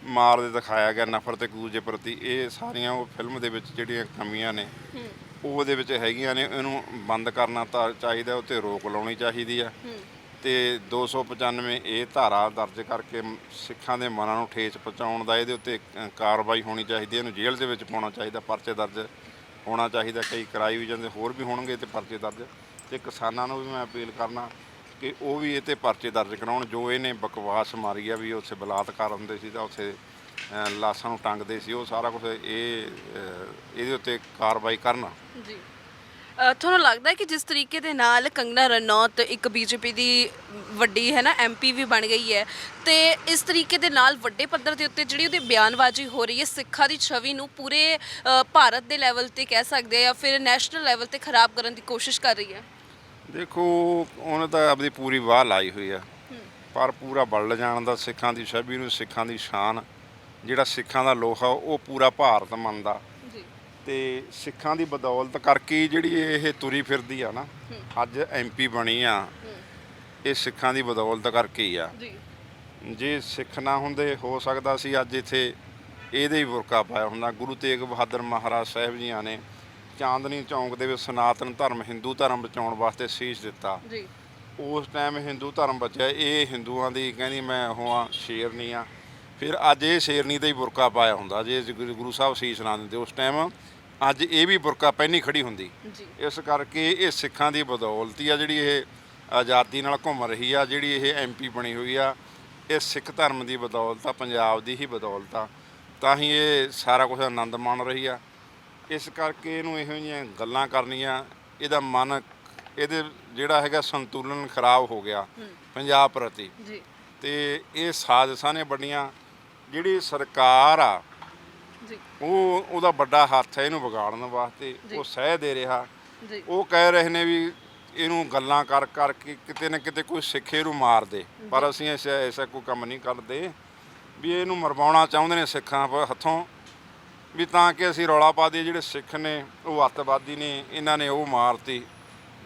ਮਾਰ ਦੇ ਦਿਖਾਇਆ ਗਿਆ ਨਫ਼ਰਤ ਇੱਕ ਦੂਜੇ ਪ੍ਰਤੀ ਇਹ ਸਾਰੀਆਂ ਉਹ ਫਿਲਮ ਦੇ ਵਿੱਚ ਜਿਹੜੀਆਂ ਕਮੀਆਂ ਨੇ ਉਹ ਉਹਦੇ ਵਿੱਚ ਹੈਗੀਆਂ ਨੇ ਇਹਨੂੰ ਬੰਦ ਕਰਨਾ ਤਾਂ ਚਾਹੀਦਾ ਉੱਤੇ ਰੋਕ ਲਾਉਣੀ ਚਾਹੀਦੀ ਆ। ਤੇ 295 ਇਹ ਧਾਰਾ ਦਰਜ ਕਰਕੇ ਸਿੱਖਾਂ ਦੇ ਮਨਾਂ ਨੂੰ ਠੇਸ ਪਹੁੰਚਾਉਣ ਦਾ ਇਹਦੇ ਉੱਤੇ ਕਾਰਵਾਈ ਹੋਣੀ ਚਾਹੀਦੀ ਹੈ ਇਹਨੂੰ ਜੇਲ੍ਹ ਦੇ ਵਿੱਚ ਪਾਉਣਾ ਚਾਹੀਦਾ ਪਰਚੇ ਦਰਜ ਹੋਣਾ ਚਾਹੀਦਾ ਕਈ ਕਰਾਈ ਵੀ ਜਾਂਦੇ ਹੋਰ ਵੀ ਹੋਣਗੇ ਤੇ ਪਰਚੇ ਦਰਜ। ਤੇ ਕਿਸਾਨਾਂ ਨੂੰ ਵੀ ਮੈਂ ਅਪੀਲ ਕਰਨਾ ਕਿ ਉਹ ਵੀ ਇਹ ਤੇ ਪਰਚੇ ਦਰਜ ਕਰਾਉਣ, ਜੋ ਇਹਨੇ ਬਕਵਾਸ ਮਾਰੀ ਆ ਵੀ ਉੱਥੇ ਬਲਾਤਕਾਰ ਹੁੰਦੇ ਸੀ ਤਾਂ ਉੱਥੇ ਲਾਸ਼ਾਂ ਨੂੰ ਟੰਗਦੇ ਸੀ, ਉਹ ਸਾਰਾ ਕੁਝ ਇਹ ਇਹਦੇ ਉੱਤੇ ਕਾਰਵਾਈ ਕਰਨ। ਜੀ। ਤੁਹਾਨੂੰ ਲੱਗਦਾ ਹੈ ਕਿ ਜਿਸ ਤਰੀਕੇ ਦੇ ਨਾਲ ਕੰਗਨਾ ਰਣੌਤ ਇੱਕ ਬੀਜੇਪੀ ਦੀ ਵੱਡੀ, ਹੈ ਨਾ ਐਮਪੀ ਵੀ ਬਣ ਗਈ ਹੈ, ਤੇ ਇਸ ਤਰੀਕੇ ਦੇ ਨਾਲ ਵੱਡੇ ਪੱਧਰ ਦੇ ਉੱਤੇ ਜਿਹੜੀ ਉਹਦੀ ਬਿਆਨਬਾਜ਼ੀ ਹੋ ਰਹੀ ਹੈ, ਸਿੱਖਾਂ ਦੀ ਛਵੀ ਨੂੰ ਪੂਰੇ ਭਾਰਤ ਦੇ ਲੈਵਲ ਤੇ ਕਹਿ ਸਕਦੇ ਆ ਜਾਂ ਫਿਰ ਨੈਸ਼ਨਲ ਲੈਵਲ ਤੇ ਖਰਾਬ ਕਰਨ ਦੀ ਕੋਸ਼ਿਸ਼ ਕਰ ਰਹੀ ਹੈ? ਦੇਖੋ ਉਹਨੇ ਤਾਂ ਆਪਣੀ ਪੂਰੀ ਵਾਹ ਲਾਈ ਹੋਈ ਆ। ਪਰ ਪੂਰਾ ਬਲ ਜਾਣ ਦਾ ਸਿੱਖਾਂ ਦੀ ਛਵੀ ਨੂੰ ਸਿੱਖਾਂ ਦੀ ਸ਼ਾਨ। ਜਿਹੜਾ ਸਿੱਖਾਂ ਦਾ ਲੋਹਾ ਉਹ ਪੂਰਾ ਭਾਰਤ ਮੰਨਦਾ। ਜੀ। ਤੇ ਸਿੱਖਾਂ ਦੀ ਬਦੌਲਤ ਕਰਕੇ ਜਿਹੜੀ ਇਹ ਤੁਰੀ ਫਿਰਦੀ ਆ ਨਾ ਅੱਜ ਐਮਪੀ ਬਣੀ ਆ ਇਹ ਸਿੱਖਾਂ ਦੀ ਬਦੌਲਤ ਕਰਕੇ ਹੀ ਆ। ਜੀ। ਜੇ ਸਿੱਖ ਨਾ ਹੁੰਦੇ ਹੋ ਸਕਦਾ ਸੀ ਅੱਜ ਇੱਥੇ ਇਹਦੇ ਹੀ ਬੁਰਕਾ ਪਾਇਆ ਹੁੰਦਾ। ਗੁਰੂ ਤੇਗ ਬਹਾਦਰ ਮਹਾਰਾਜ ਸਾਹਿਬ ਜੀਆਂ ਨੇ ਚਾਂਦਨੀ ਚੌਂਕ ਦੇ ਵਿੱਚ ਸਨਾਤਨ ਧਰਮ ਹਿੰਦੂ ਧਰਮ ਬਚਾਉਣ ਵਾਸਤੇ ਸੀਸ ਦਿੱਤਾ। ਜੀ। ਉਸ ਟਾਈਮ ਹਿੰਦੂ ਧਰਮ ਬਚਿਆ ਇਹ ਹਿੰਦੂਆਂ ਦੀ ਕਹਿੰਦੀ ਮੈਂ ਉਹ ਆ ਸ਼ੇਰਨੀ ਆ ਫਿਰ ਅੱਜ ਇਹ ਸ਼ੇਰਨੀ ਤੇ ਹੀ ਬੁਰਕਾ ਪਾਇਆ ਹੁੰਦਾ ਜੇ ਗੁਰੂ ਸਾਹਿਬ ਸੀਸ ਨਾ ਦਿੰਦੇ। ਉਸ ਟਾਈਮ ਅੱਜ ਇਹ ਵੀ ਬੁਰਕਾ ਪਹਿਨੀ ਖੜੀ ਹੁੰਦੀ। ਇਸ ਕਰਕੇ ਇਹ ਸਿੱਖਾਂ ਦੀ ਬਦੌਲਤ ਆ ਜਿਹੜੀ ਇਹ ਆਜ਼ਾਦੀ ਨਾਲ ਘੁੰਮ ਰਹੀ ਆ ਜਿਹੜੀ ਇਹ ਐਮਪੀ ਬਣੀ ਹੋਈ ਆ। ਇਹ ਸਿੱਖ ਧਰਮ ਦੀ ਬਦੌਲਤ ਆ ਪੰਜਾਬ ਦੀ ਹੀ ਬਦੌਲਤ ਆ। ਤਾਂ ਹੀ ਇਹ ਸਾਰਾ ਕੁਝ ਆਨੰਦ ਮਾਣ ਰਹੀ ਆ। ਇਸ ਕਰਕੇ ਇਹਨੂੰ ਇਹੋ ਜਿਹੀਆਂ ਗੱਲਾਂ ਕਰਨੀਆਂ ਇਹਦਾ ਮਨ ਇਹਦੇ ਜਿਹੜਾ ਹੈਗਾ ਸੰਤੁਲਨ ਖਰਾਬ ਹੋ ਗਿਆ ਪੰਜਾਬ ਪ੍ਰਤੀ। ਜੀ। ਤੇ ਇਹ ਸਾਜ਼ਿਸ਼ਾਂ ਨੇ ਵੱਡੀਆਂ ਜਿਹੜੀ ਸਰਕਾਰ ਆ ਜੀ। ਉਹ ਉਹਦਾ ਵੱਡਾ ਹੱਥ ਹੈ ਇਹਨੂੰ ਵਿਗਾੜਨ ਵਾਸਤੇ। ਉਹ ਸਹਿ ਦੇ ਰਿਹਾ। ਜੀ। ਉਹ ਕਹਿ ਰਹੇ ਨੇ ਵੀ ਇਹਨੂੰ ਗੱਲਾਂ ਕਰ ਕਰਕੇ ਕਿਤੇ ਨਾ ਕਿਤੇ ਕੋਈ ਸਿੱਖੇ ਨੂੰ ਮਾਰ ਦੇ। ਪਰ ਅਸੀਂ ਐਸਾ ਐਸਾ ਕੋਈ ਕੰਮ ਨਹੀਂ ਕਰਦੇ। ਵੀ ਇਹਨੂੰ ਮਰਵਾਉਣਾ ਚਾਹੁੰਦੇ ਨੇ ਸਿੱਖਾਂ ਹੱਥੋਂ। ਵੀ ਤਾਂ ਕਿ ਅਸੀਂ ਰੌਲਾ ਪਾ ਦਈਏ ਜਿਹੜੇ ਸਿੱਖ ਨੇ ਉਹ ਅੱਤਵਾਦੀ ਨੇ ਇਹਨਾਂ ਨੇ ਉਹ ਮਾਰਤੀ।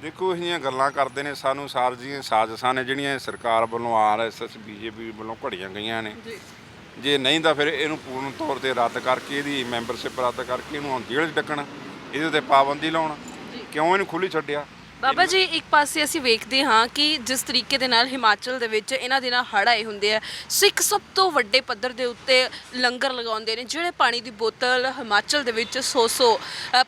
ਦੇਖੋ ਇਹ ਜਿਹੀਆਂ ਗੱਲਾਂ ਕਰਦੇ ਨੇ ਸਾਨੂੰ ਸਾਰਜੀਆਂ ਸਾਜ਼ਿਸ਼ਾਂ ਨੇ ਜਿਹੜੀਆਂ ਇਹ ਸਰਕਾਰ ਵੱਲੋਂ ਆਰਐਸਐਸ ਬੀਜੇਪੀ ਵੱਲੋਂ ਘੜੀਆਂ ਗਈਆਂ ਨੇ। ਜੀ। ਨਹੀਂ ਤਾਂ ਫਿਰ ਇਹਨੂੰ ਪੂਰਨ ਤੌਰ ਤੇ ਰੱਦ ਕਰਕੇ ਇਹਦੀ ਮੈਂਬਰਸ਼ਿਪ ਰੱਦ ਕਰਕੇ ਇਹਨੂੰ ਹੁਣ ਜੇਲ੍ਹ 'ਚ ਡੱਕਣ ਇਹਦੇ ਉੱਤੇ ਪਾਬੰਦੀ ਲਾਉਣ। ਕਿਉਂ ਇਹਨੂੰ ਖੁੱਲੀ ਛੱਡਿਆ? ਬਾਬਾ ਜੀ, ਇੱਕ ਪਾਸੇ ਅਸੀਂ ਵੇਖਦੇ ਹਾਂ ਕਿ ਜਿਸ ਤਰੀਕੇ ਦੇ ਨਾਲ ਹਿਮਾਚਲ ਦੇ ਵਿੱਚ ਇਹਨਾਂ ਦਿਨਾਂ ਹੜ੍ਹ ਆਏ ਹੁੰਦੇ ਆ, ਸਿੱਖ ਸਭ ਤੋਂ ਵੱਡੇ ਪੱਧਰ ਦੇ ਉੱਤੇ ਲੰਗਰ ਲਗਾਉਂਦੇ ਨੇ, ਜਿਹੜੇ ਪਾਣੀ ਦੀ ਬੋਤਲ ਹਿਮਾਚਲ ਦੇ ਵਿੱਚ 100 100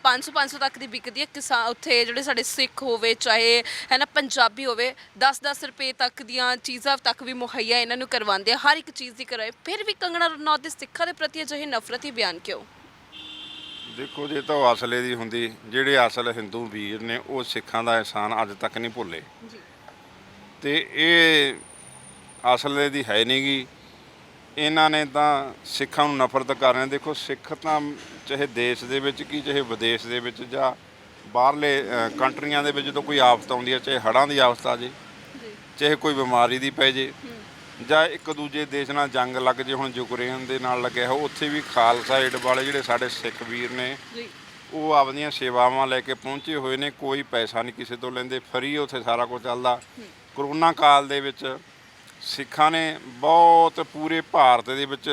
500 500 ਤੱਕ ਦੀ ਵਿਕਦੀ ਹੈ। ਕਿਸਾਨ ਉੱਥੇ ਜਿਹੜੇ ਸਾਡੇ ਸਿੱਖ ਹੋਵੇ, ਚਾਹੇ ਹੈ ਨਾ ਪੰਜਾਬੀ ਹੋਵੇ 10 10 ਰੁਪਏ ਤੱਕ ਦੀਆਂ ਚੀਜ਼ਾਂ ਤੱਕ ਵੀ ਮੁਹੱਈਆ ਇਹਨਾਂ ਨੂੰ ਕਰਵਾਉਂਦੇ ਆ, ਹਰ ਇੱਕ ਚੀਜ਼ ਦੀ ਕਰਾਏ। ਫਿਰ ਵੀ ਕੰਗਣਾ ਰਣੌਤ ਦੇ ਸਿੱਖਾਂ ਦੇ ਪ੍ਰਤੀ ਅਜਿਹੇ ਨਫ਼ਰਤੀ ਬਿਆਨ ਕਿਉਂ? ਦੇਖੋ ਜੇ ਤਾਂ ਉਹ ਅਸਲੇ ਦੀ ਹੁੰਦੀ ਜਿਹੜੇ ਅਸਲ ਹਿੰਦੂ ਵੀਰ ਨੇ ਉਹ ਸਿੱਖਾਂ ਦਾ ਇਹਸਾਨ ਅੱਜ ਤੱਕ ਨਹੀਂ ਭੁੱਲੇ। ਜੀ। ਤੇ ਇਹ ਅਸਲੇ ਦੀ ਹੈ ਨਹੀਂਗੀ ਇਹਨਾਂ ਨੇ ਤਾਂ ਸਿੱਖਾਂ ਨੂੰ ਨਫ਼ਰਤ ਕਰ ਰਹੇ ਨੇ। ਦੇਖੋ ਸਿੱਖ ਤਾਂ ਚਾਹੇ ਦੇਸ਼ ਦੇ ਵਿੱਚ ਕੀ ਚਾਹੇ ਵਿਦੇਸ਼ ਦੇ ਵਿੱਚ ਜਾਂ ਬਾਹਰਲੇ ਕੰਟਰੀਆਂ ਦੇ ਵਿੱਚ ਜਦੋਂ ਕੋਈ ਆਫਤ ਆਉਂਦੀ ਹੈ ਚਾਹੇ ਹੜ੍ਹਾਂ ਦੀ ਆਫਤ ਆ ਜੀ ਚਾਹੇ ਕੋਈ ਬਿਮਾਰੀ ਦੀ ਪੈ ਜੇ। ਜਾਂ ਇੱਕ ਦੂਜੇ ਦੇਸ਼ ਨਾਲ ਜੰਗ ਲੱਗ ਜੇ ਹੁਣ ਯੂਕਰੇਨ ਦੇ ਨਾਲ ਲੱਗਿਆ ਹੋ ਉੱਥੇ ਵੀ ਖਾਲਸਾ ਏਡ ਵਾਲੇ ਜਿਹੜੇ ਸਾਡੇ ਸਿੱਖ ਵੀਰ ਨੇ ਜੀ। ਉਹ ਆਪਦੀਆਂ ਸੇਵਾਵਾਂ ਲੈ ਕੇ ਪਹੁੰਚੇ ਹੋਏ ਨੇ ਕੋਈ ਪੈਸਾ ਨਹੀਂ ਕਿਸੇ ਤੋਂ ਲੈਂਦੇ ਫਰੀ ਉੱਥੇ ਸਾਰਾ ਕੁਝ ਚੱਲਦਾ। ਕਰੋਨਾ ਕਾਲ ਦੇ ਵਿੱਚ ਸਿੱਖਾਂ ਨੇ ਬਹੁਤ ਪੂਰੇ ਭਾਰਤ ਦੇ ਵਿੱਚ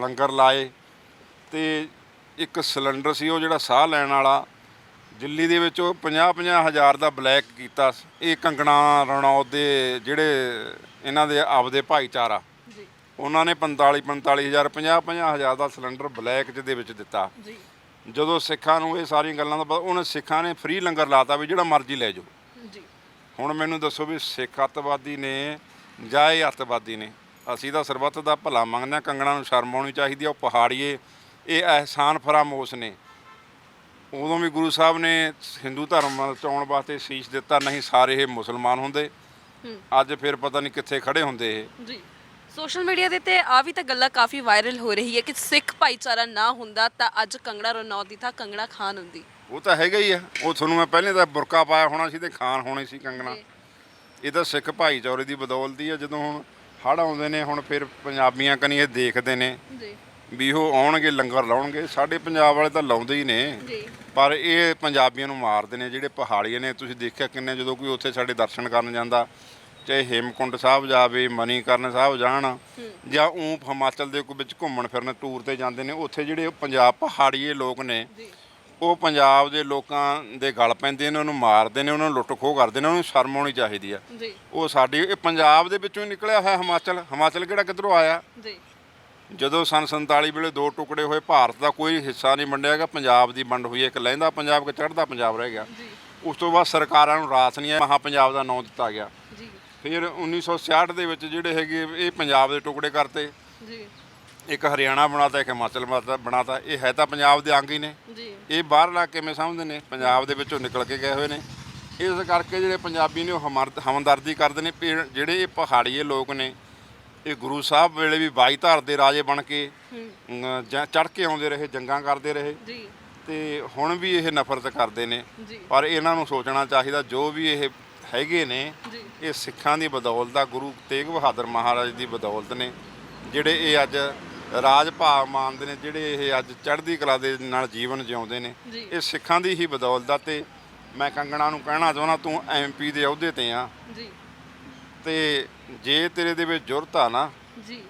ਲੰਗਰ ਲਾਏ ਤੇ ਇੱਕ ਸਿਲੰਡਰ ਸੀ ਉਹ ਜਿਹੜਾ ਸਾਹ ਲੈਣ ਵਾਲਾ ਦਿੱਲੀ ਦੇ ਵਿੱਚ ਉਹ 50-50 ਹਜ਼ਾਰ ਦਾ ਬਲੈਕ ਕੀਤਾ। ਇਹ ਕੰਗਣਾ ਰਣੌਤ ਦੇ ਜਿਹੜੇ ਇਹਨਾਂ ਦੇ ਆਪਦੇ ਭਾਈਚਾਰਾ। ਜੀ। ਉਹਨਾਂ ਨੇ 45 45 ਹਜ਼ਾਰ 50 50 ਹਜ਼ਾਰ ਦਾ ਸਿਲੰਡਰ ਬਲੈਕ ਚ ਦੇ ਵਿੱਚ ਦਿੱਤਾ। ਜੀ। ਜਦੋਂ ਸਿੱਖਾਂ ਨੂੰ ਇਹ ਸਾਰੀਆਂ ਗੱਲਾਂ ਦਾ ਪਤਾ ਉਹਨੇ ਸਿੱਖਾਂ ਨੇ ਫ੍ਰੀ ਲੰਗਰ ਲਾਤਾ ਵੀ ਜਿਹੜਾ ਮਰਜ਼ੀ ਲੈ ਜਾਓ। ਜੀ। ਹੁਣ ਮੈਨੂੰ ਦੱਸੋ ਵੀ ਸਿੱਖ ਅੱਤਵਾਦੀ ਨੇ ਜਾਂ ਇਹ ਅੱਤਵਾਦੀ ਨੇ ਅਸੀਂ ਤਾਂ ਸਰਬੱਤ ਦਾ ਭਲਾ ਮੰਗਦੇ ਹਾਂ ਕੰਗਣਾ ਨੂੰ ਸ਼ਰਮ ਆਉਣੀ ਚਾਹੀਦੀ ਆ ਉਹ ਪਹਾੜੀਏ ਇਹ ਅਹਿਸਾਨ ਫਰਾਮੋਸ਼ ਨੇ। ਉਦੋਂ ਵੀ ਗੁਰੂ ਸਾਹਿਬ ਨੇ ਹਿੰਦੂ ਧਰਮ ਬਚਾਉਣ ਵਾਸਤੇ ਸੀਸ ਦਿੱਤਾ ਨਹੀਂ ਸਾਰੇ ਇਹ ਮੁਸਲਮਾਨ ਹੁੰਦੇ। ਅੱਜ ਫਿਰ ਪਤਾ ਨਹੀਂ ਕਿੱਥੇ ਖੜੇ ਹੁੰਦੇ ਇਹ। ਜੀ। ਸੋਸ਼ਲ ਮੀਡੀਆ ਦੇ ਤੇ ਆ ਵੀ ਤਾਂ ਗੱਲਾਂ ਕਾਫੀ ਵਾਇਰਲ ਹੋ ਰਹੀ ਹੈ ਕਿ ਸਿੱਖ ਭਾਈਚਾਰਾ ਨਾ ਹੁੰਦਾ ਤਾਂ ਅੱਜ ਕੰਗਣਾ ਰਣੌਤ ਦੀ ਥਾਂ ਕੰਗਣਾ ਖਾਨ ਹੁੰਦੀ। ਉਹ ਤਾਂ ਹੈਗਾ ਹੀ ਆ। ਉਹ ਤੁਹਾਨੂੰ ਮੈਂ ਪਹਿਲੇ ਤਾਂ ਬੁਰਕਾ ਪਾਇਆ ਹੋਣਾ ਸੀ ਤੇ ਖਾਨ ਹੋਣੀ ਸੀ ਕੰਗਣਾ। ਇਹ ਤਾਂ ਸਿੱਖ ਭਾਈਚਾਰੇ ਦੀ ਬਦੌਲਤ ਆ। ਜਦੋਂ ਹੁਣ ਹੜ੍ਹ ਆਉਂਦੇ ਨੇ ਹੁਣ ਫਿਰ ਪੰਜਾਬੀਆਂ ਕਨੀ ਇਹ ਦੇਖਦੇ ਨੇ। ਜੀ। ਵੀ ਉਹ ਆਉਣਗੇ ਲੰਗਰ ਲਾਉਣਗੇ। ਸਾਡੇ ਪੰਜਾਬ ਵਾਲੇ ਤਾਂ ਲਾਉਂਦੇ ਹੀ ਨੇ। ਜੀ। ਪਰ ਇਹ ਪੰਜਾਬੀਆਂ ਨੂੰ ਮਾਰਦੇ ਨੇ ਜਿਹੜੇ ਪਹਾੜੀਏ ਨੇ। ਤੁਸੀਂ ਦੇਖਿਆ ਕਿੰਨੇ ਜਦੋਂ ਕੋਈ ਉੱਥੇ ਸਾਡੇ ਦਰਸ਼ਨ ਕਰਨ ਜਾਂਦਾ ਚਾਹੇ ਹੇਮਕੁੰਡ ਸਾਹਿਬ ਜਾਵੇ ਮਨੀਕਰਨ ਸਾਹਿਬ ਜਾਣ ਜਾਂ ਊਂ ਹਿਮਾਚਲ ਦੇ ਕੋਈ ਵਿੱਚ ਘੁੰਮਣ ਫਿਰਨ ਟੂਰ ਤੇ ਜਾਂਦੇ ਨੇ ਉੱਥੇ ਜਿਹੜੇ ਪੰਜਾਬ ਪਹਾੜੀਏ ਲੋਕ ਨੇ ਉਹ ਪੰਜਾਬ ਦੇ ਲੋਕਾਂ ਦੇ ਗਲ ਪੈਂਦੇ ਨੇ ਉਹਨਾਂ ਨੂੰ ਮਾਰਦੇ ਨੇ ਉਹਨਾਂ ਨੂੰ ਲੁੱਟ ਖੋਹ ਕਰਦੇ ਨੇ ਉਹਨਾਂ ਨੂੰ ਸ਼ਰਮ ਆਉਣੀ ਚਾਹੀਦੀ ਆ। ਉਹ ਸਾਡੀ ਇਹ ਪੰਜਾਬ ਦੇ ਵਿੱਚੋਂ ਹੀ ਨਿਕਲਿਆ ਹੋਇਆ ਹਿਮਾਚਲ। ਹਿਮਾਚਲ ਕਿਹੜਾ ਕਿੱਧਰੋਂ ਆਇਆ? ਜੀ। ਜਦੋਂ ਸਨ 47 ਵੇਲੇ ਦੋ ਟੁਕੜੇ ਹੋਏ ਭਾਰਤ ਦਾ ਕੋਈ ਹਿੱਸਾ ਨਹੀਂ ਵੰਡਿਆ ਗਿਆ ਪੰਜਾਬ ਦੀ ਵੰਡ ਹੋਈ ਇੱਕ ਲਹਿੰਦਾ ਪੰਜਾਬ ਇੱਕ ਚੜ੍ਹਦਾ ਪੰਜਾਬ ਰਹਿ ਗਿਆ। ਜੀ। ਉਸ ਤੋਂ ਬਾਅਦ ਸਰਕਾਰਾਂ ਨੂੰ ਰਾਸ ਨਹੀਂ ਆਇਆ ਮਹਾ ਪੰਜਾਬ ਦਾ ਨਾਂ ਦਿੱਤਾ ਗਿਆ। ਜੀ। ਫਿਰ 1966 ਦੇ ਵਿੱਚ ਜਿਹੜੇ ਹੈਗੇ ਇਹ ਪੰਜਾਬ ਦੇ ਟੁਕੜੇ ਕਰਤੇ। ਜੀ। ਇੱਕ ਹਰਿਆਣਾ ਬਣਾਤਾ ਇੱਕ ਹਿਮਾਚਲ ਬਣਾਤਾ ਇਹ ਹੈ ਤਾਂ ਪੰਜਾਬ ਦੇ ਅੰਗ ਹੀ ਨੇ। ਜੀ। ਇਹ ਬਾਹਰਲਾ ਕਿਵੇਂ ਸਮਝਦੇ ਨੇ? ਪੰਜਾਬ ਦੇ ਵਿੱਚੋਂ ਨਿਕਲ ਕੇ ਗਏ ਹੋਏ ਨੇ। ਇਸ ਕਰਕੇ ਜਿਹੜੇ ਪੰਜਾਬੀ ਨੇ ਉਹ ਹਮਦਰਦੀ ਕਰਦੇ ਨੇ। ਜਿਹੜੇ ਇਹ ਪਹਾੜੀਏ ਲੋਕ ਨੇ ਇਹ ਗੁਰੂ ਸਾਹਿਬ ਵੇਲੇ ਵੀ ਬਾਈ ਧਾਰ ਦੇ ਰਾਜੇ ਬਣ ਕੇ ਚੜ ਕੇ ਆਉਂਦੇ ਰਹੇ ਜੰਗਾਂ ਕਰਦੇ ਰਹੇ। ਜੀ। ਤੇ ਹੁਣ ਵੀ ਇਹ ਨਫ਼ਰਤ ਕਰਦੇ ਨੇ। ਪਰ ਇਹਨਾਂ ਨੂੰ ਸੋਚਣਾ ਚਾਹੀਦਾ ਜੋ ਵੀ ਇਹ ਹੈਗੇ ਨੇ ਇਹ ਸਿੱਖਾਂ ਦੀ ਬਦੌਲਤ ਆ ਗੁਰੂ ਤੇਗ ਬਹਾਦਰ ਮਹਾਰਾਜ ਦੀ ਬਦੌਲਤ ਨੇ। ਜਿਹੜੇ ਇਹ ਅੱਜ ਰਾਜ ਭਾਗ ਮਾਨਦੇ ਨੇ ਜਿਹੜੇ ਇਹ ਅੱਜ ਚੜ੍ਹਦੀ ਕਲਾ ਦੇ ਨਾਲ ਜੀਵਨ ਜਿਉਂਦੇ ਨੇ। ਇਹ ਸਿੱਖਾਂ ਦੀ ਹੀ ਬਦੌਲਤ ਆ। ਤੇ ਮੈਂ ਕੰਗਣਾ ਨੂੰ ਕਹਿਣਾ ਚਾਹੁੰਦਾ ਤੂੰ ਐਮਪੀ ਦੇ ਅਹੁਦੇ ਤੇ ਆ। ਜੀ। ਤੇ ਜੇ ਤੇਰੇ ਦੇ ਵਿੱਚ ਜੁਰਤ ਆ ਨਾ ਜੀ।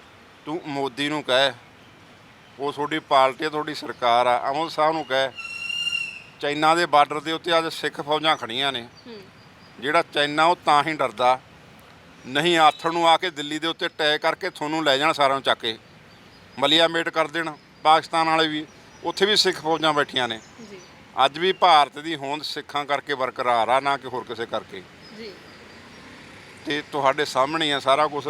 ਤੂੰ ਮੋਦੀ ਨੂੰ ਕਹਿ ਉਹ ਤੁਹਾਡੀ ਪਾਰਟੀ ਆ ਤੁਹਾਡੀ ਸਰਕਾਰ ਆ ਅਮਰ ਸਾਹਿਬ ਨੂੰ ਕਹਿ ਚਾਈਨਾ ਦੇ ਬਾਰਡਰ ਦੇ ਉੱਤੇ ਅੱਜ ਸਿੱਖ ਫੌਜਾਂ ਖੜੀਆਂ ਨੇ। ਹੂੰ। ਜਿਹੜਾ ਚਾਈਨਾ ਉਹ ਤਾਂ ਹੀ ਡਰਦਾ। ਨਹੀਂ ਆਥਣ ਨੂੰ ਆ ਕੇ ਦਿੱਲੀ ਦੇ ਉੱਤੇ ਟੈ ਕਰਕੇ ਤੁਹਾਨੂੰ ਲੈ ਜਾਣ ਸਾਰਿਆਂ ਨੂੰ ਚੱਕ ਕੇ। ਮਲੀਆ ਮੇਟ ਕਰ ਦੇਣ ਪਾਕਿਸਤਾਨ ਵਾਲੇ ਵੀ ਉੱਥੇ ਵੀ ਸਿੱਖ ਫੌਜਾਂ ਬੈਠੀਆਂ ਨੇ। ਜੀ। ਅੱਜ ਵੀ ਭਾਰਤ ਦੀ ਹੋਂਦ ਸਿੱਖਾਂ ਕਰਕੇ ਬਰਕਰਾਰ ਆ ਨਾ ਕਿ ਹੋਰ ਕਿਸੇ ਕਰਕੇ। ਜੀ। ਤੇ ਤੁਹਾਡੇ ਸਾਹਮਣੇ ਆ ਸਾਰਾ ਕੁਝ